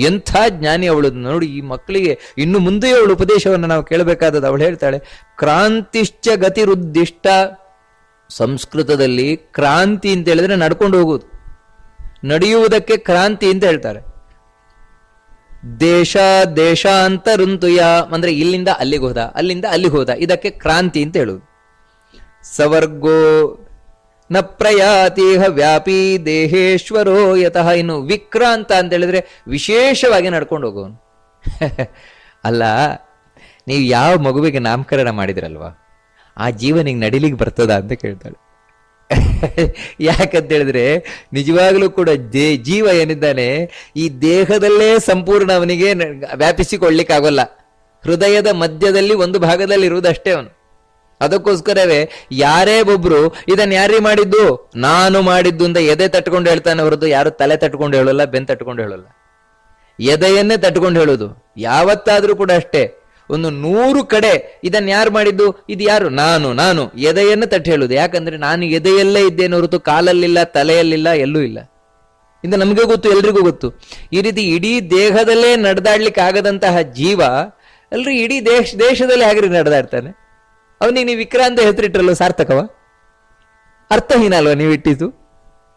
ಎಂಥ ಜ್ಞಾನಿ ಅವಳು ನೋಡಿ, ಈ ಮಕ್ಕಳಿಗೆ ಇನ್ನು ಮುಂದೆ ಅವಳು ಉಪದೇಶವನ್ನು ನಾವು ಕೇಳಬೇಕಾದದ್ದು. ಅವಳು ಹೇಳ್ತಾಳೆ, ಕ್ರಾಂತಿಶ್ಚ ಗತಿರುದ್ದಿಷ್ಟ. ಸಂಸ್ಕೃತದಲ್ಲಿ ಕ್ರಾಂತಿ ಅಂತ ಹೇಳಿದ್ರೆ ನಡ್ಕೊಂಡು ಹೋಗುವುದು. ನಡೆಯುವುದಕ್ಕೆ ಕ್ರಾಂತಿ ಅಂತ ಹೇಳ್ತಾರೆ. ದೇಶ ದೇಶಾಂತರುಂತುಯ ಅಂದ್ರೆ ಇಲ್ಲಿಂದ ಅಲ್ಲಿಗೆ ಹೋದ, ಅಲ್ಲಿಂದ ಅಲ್ಲಿಗೆ ಹೋದ, ಇದಕ್ಕೆ ಕ್ರಾಂತಿ ಅಂತ ಹೇಳುದು. ಸವರ್ಗೋ ನ ಪ್ರಯಾತಿಹ ವ್ಯಾಪಿ ದೇಹೇಶ್ವರೋ ಯತಃ. ಇನ್ನು ವಿಕ್ರಾಂತ ಅಂತ ಹೇಳಿದ್ರೆ ವಿಶೇಷವಾಗಿ ನಡ್ಕೊಂಡು ಹೋಗೋನು ಅಲ್ಲ, ನೀವು ಯಾವ ಮಗುವಿಗೆ ನಾಮಕರಣ ಮಾಡಿದ್ರಲ್ವಾ? ಆ ಜೀವನಿಗೆ ನಡಿಲಿಕ್ಕೆ ಬರ್ತದ ಅಂತ ಕೇಳ್ತಾಳೆ. ಯಾಕಂತ ಹೇಳಿದ್ರೆ ನಿಜವಾಗ್ಲೂ ಕೂಡ ಜೀವ ಏನಿದ್ದಾನೆ ಈ ದೇಹದಲ್ಲೇ ಸಂಪೂರ್ಣ ಅವನಿಗೆ ವ್ಯಾಪಿಸಿಕೊಳ್ಳಿಕ್ಕಾಗಲ್ಲ. ಹೃದಯದ ಮಧ್ಯದಲ್ಲಿ ಒಂದು ಭಾಗದಲ್ಲಿ ಇರುವುದಷ್ಟೇ ಅವನು. ಅದಕ್ಕೋಸ್ಕರವೇ ಯಾರೇ ಒಬ್ರು ಇದನ್ನ ಯಾರೇ ಮಾಡಿದ್ದು? ನಾನು ಮಾಡಿದ್ದು ಅಂತ ಎದೆ ತಟ್ಕೊಂಡು ಹೇಳ್ತಾನೆ ಹೊರತು ಯಾರು ತಲೆ ತಟ್ಕೊಂಡು ಹೇಳಲ್ಲ ಬೆನ್ ತಟ್ಕೊಂಡು ಹೇಳಲ್ಲ. ಎದೆಯನ್ನೇ ತಟ್ಕೊಂಡು ಹೇಳೋದು. ಯಾವತ್ತಾದ್ರೂ ಕೂಡ ಅಷ್ಟೇ. ಒಂದು ನೂರು ಕಡೆ ಇದನ್ನ ಯಾರು ಮಾಡಿದ್ದು? ಇದು ಯಾರು? ನಾನು ನಾನು. ಎದೆಯನ್ನು ತಟ್ಟಿ ಹೇಳುದು ಯಾಕಂದ್ರೆ ನಾನು ಎದೆಯಲ್ಲೇ ಇದ್ದೇನೆ ಹೊರತು ಕಾಲಲ್ಲಿಲ್ಲ, ತಲೆಯಲ್ಲಿಲ್ಲ, ಎಲ್ಲೂ ಇಲ್ಲ. ಇದು ನಮಗೆ ಗೊತ್ತು, ಎಲ್ರಿಗೂ ಗೊತ್ತು. ಈ ರೀತಿ ಇಡೀ ದೇಹದಲ್ಲೇ ನಡೆದಾಡ್ಲಿಕ್ಕೆ ಆಗದಂತಹ ಜೀವ ಅಲ್ರಿ ಇಡೀ ದೇಶ, ದೇಶದಲ್ಲಿ ಹಾಗ್ರಿ ನಡೆದಾಡ್ತಾನೆ. ಅವನಿಗೆ ನೀವು ವಿಕ್ರಾಂತ ಹೆಸರಿಟ್ರಲ್ಲ ಸಾರ್ಥಕವ? ಅರ್ಥಹೀನ ಅಲ್ವಾ ನೀವು ಇಟ್ಟಿದ್ದು?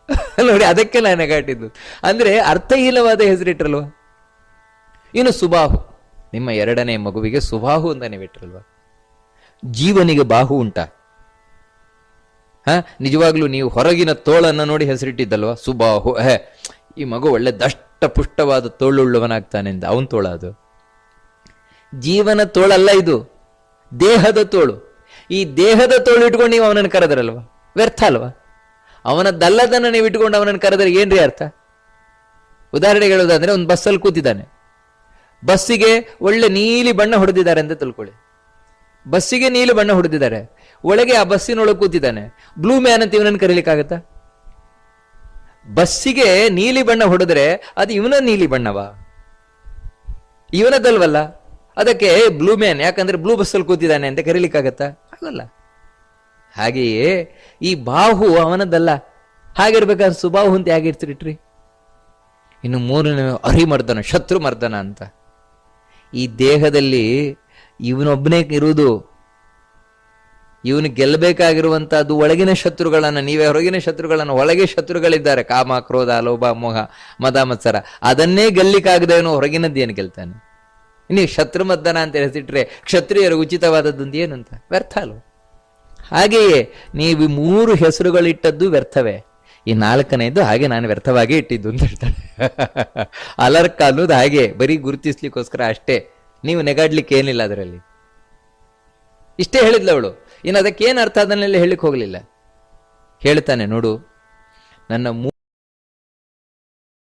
ನೋಡಿ, ಅದಕ್ಕೆ ನಾನು ನೆಗಾಟಿದ್ದು ಅಂದ್ರೆ ಅರ್ಥಹೀನವಾದ ಹೆಸರಿಟ್ರಲ್ವ? ಇನ್ನು ಸುಬಾಹು. ನಿಮ್ಮ ಎರಡನೇ ಮಗುವಿಗೆ ಸುಬಾಹು ಅಂತ ನೀವಿಟ್ರಲ್ವಾ ಜೀವನಿಗೆ ಬಾಹು ಉಂಟಾ? ಹ? ನಿಜವಾಗ್ಲೂ ನೀವು ಹೊರಗಿನ ತೋಳನ್ನು ನೋಡಿ ಹೆಸರಿಟ್ಟಿದ್ದಲ್ವಾ? ಸುಬಾಹು, ಹೇ. ಈ ಮಗು ಒಳ್ಳೆ ದಷ್ಟ ಪುಷ್ಟವಾದ ತೋಳುಳ್ಳವನಾಗ್ತಾನೆ ಅಂತ ಅವನ್ ತೋಳ ಅದು? ಜೀವನ ತೋಳಲ್ಲ ಇದು. ದೇಹದ ತೋಳು. ಈ ದೇಹದ ತೋಳು ಇಟ್ಕೊಂಡು ನೀವು ಅವನನ್ನು ಕರೆದ್ರಲ್ವಾ? ವ್ಯರ್ಥ ಅಲ್ವಾ? ಅವನದ್ದಲ್ಲದನ್ನ ನೀವು ಇಟ್ಕೊಂಡು ಅವನನ್ನು ಕರೆದ್ರೆ ಏನ್ರಿ ಅರ್ಥ? ಉದಾಹರಣೆಗೆ ಹೇಳೋದಾದ್ರೆ ಒಂದು ಬಸ್ಸಲ್ಲಿ ಕೂತಿದ್ದಾನೆ. ಬಸ್ಸಿಗೆ ಒಳ್ಳೆ ನೀಲಿ ಬಣ್ಣ ಹೊಡೆದಿದ್ದಾರೆ ಅಂತ ತಿಳ್ಕೊಳ್ಳಿ. ಬಸ್ಸಿಗೆ ನೀಲಿ ಬಣ್ಣ ಹೊಡೆದಿದ್ದಾರೆ. ಒಳಗೆ ಆ ಬಸ್ಸಿನೊಳಗೆ ಕೂತಿದ್ದಾನೆ. ಬ್ಲೂ ಮ್ಯಾನ್ ಅಂತ ಇವನನ್ನು ಕರೀಲಿಕ್ಕಾಗತ್ತಾ? ಬಸ್ಸಿಗೆ ನೀಲಿ ಬಣ್ಣ ಹೊಡೆದ್ರೆ ಅದು ಇವನ ನೀಲಿ ಬಣ್ಣವ? ಇವನದಲ್ವಲ್ಲ? ಅದಕ್ಕೆ ಬ್ಲೂ ಮ್ಯಾನ್ ಯಾಕಂದ್ರೆ ಬ್ಲೂ ಬಸ್ಸಲ್ಲಿ ಕೂತಿದ್ದಾನೆ ಅಂತ ಕರೀಲಿಕ್ಕಾಗತ್ತಾ? ಆಗಲ್ಲ. ಹಾಗೆಯೇ ಈ ಬಾಹು ಅವನದಲ್ಲ. ಹಾಗಿರ್ಬೇಕಾದ್ರೆ ಸುಬಾಹು ಅಂತ ಹೇಗಿರ್ತಿರಿಟ್ರಿ ಇನ್ನು ಮೂರನೇ ಅರಿಮರ್ದನ ಶತ್ರು ಮರ್ದನ ಅಂತ. ಈ ದೇಹದಲ್ಲಿ ಇವನೊಬ್ಬನೇ ಇರುವುದು, ಇವನು ಗೆಲ್ಲಬೇಕಾಗಿರುವಂತಹದ್ದು ಒಳಗಿನ ಶತ್ರುಗಳನ್ನು, ನೀವೇ ಹೊರಗಿನ ಶತ್ರುಗಳನ್ನು, ಒಳಗೆ ಶತ್ರುಗಳಿದ್ದಾರೆ, ಕಾಮ, ಕ್ರೋಧ, ಲೋಭ, ಮೋಹ, ಮದ, ಮತ್ಸರ. ಅದನ್ನೇ ಗೆಲ್ಲಿಕ್ಕಾಗದೇನು ಹೊರಗಿನದ್ದು ಏನು ಗೆಲ್ತಾನೆ? ನೀವು ಶತ್ರು ಮದ್ದನ ಅಂತ ಹೇಳ್ತಿಟ್ರೆ ಕ್ಷತ್ರಿಯರು ಉಚಿತವಾದದ್ದು ಏನಂತ? ವ್ಯರ್ಥ ಅಲ್ವ? ಹಾಗೆಯೇ ನೀವು ಮೂರು ಹೆಸರುಗಳಿಟ್ಟದ್ದು ವ್ಯರ್ಥವೇ? ಈ ನಾಲ್ಕನೇದು ಹಾಗೆ ನಾನು ವ್ಯರ್ಥವಾಗಿ ಇಟ್ಟಿದ್ದು ಅಂತ ಹೇಳ್ತಾಳೆ ಅಲರ್ಕ ಅನ್ನೋದು ಹಾಗೆ, ಬರೀ ಗುರುತಿಸ್ಲಿಕ್ಕೋಸ್ಕರ ಅಷ್ಟೇ. ನೀವು ನೆಗಾಡ್ಲಿಕ್ಕೆ ಏನಿಲ್ಲ ಅದರಲ್ಲಿ. ಇಷ್ಟೇ ಹೇಳಿದ್ಲು ಅವಳು. ಇನ್ನು ಏನು ಅರ್ಥ ಅದನ್ನೆಲ್ಲ ಹೇಳಿಕ್ ಹೋಗಲಿಲ್ಲ. ಹೇಳ್ತಾನೆ, ನೋಡು, ನನ್ನ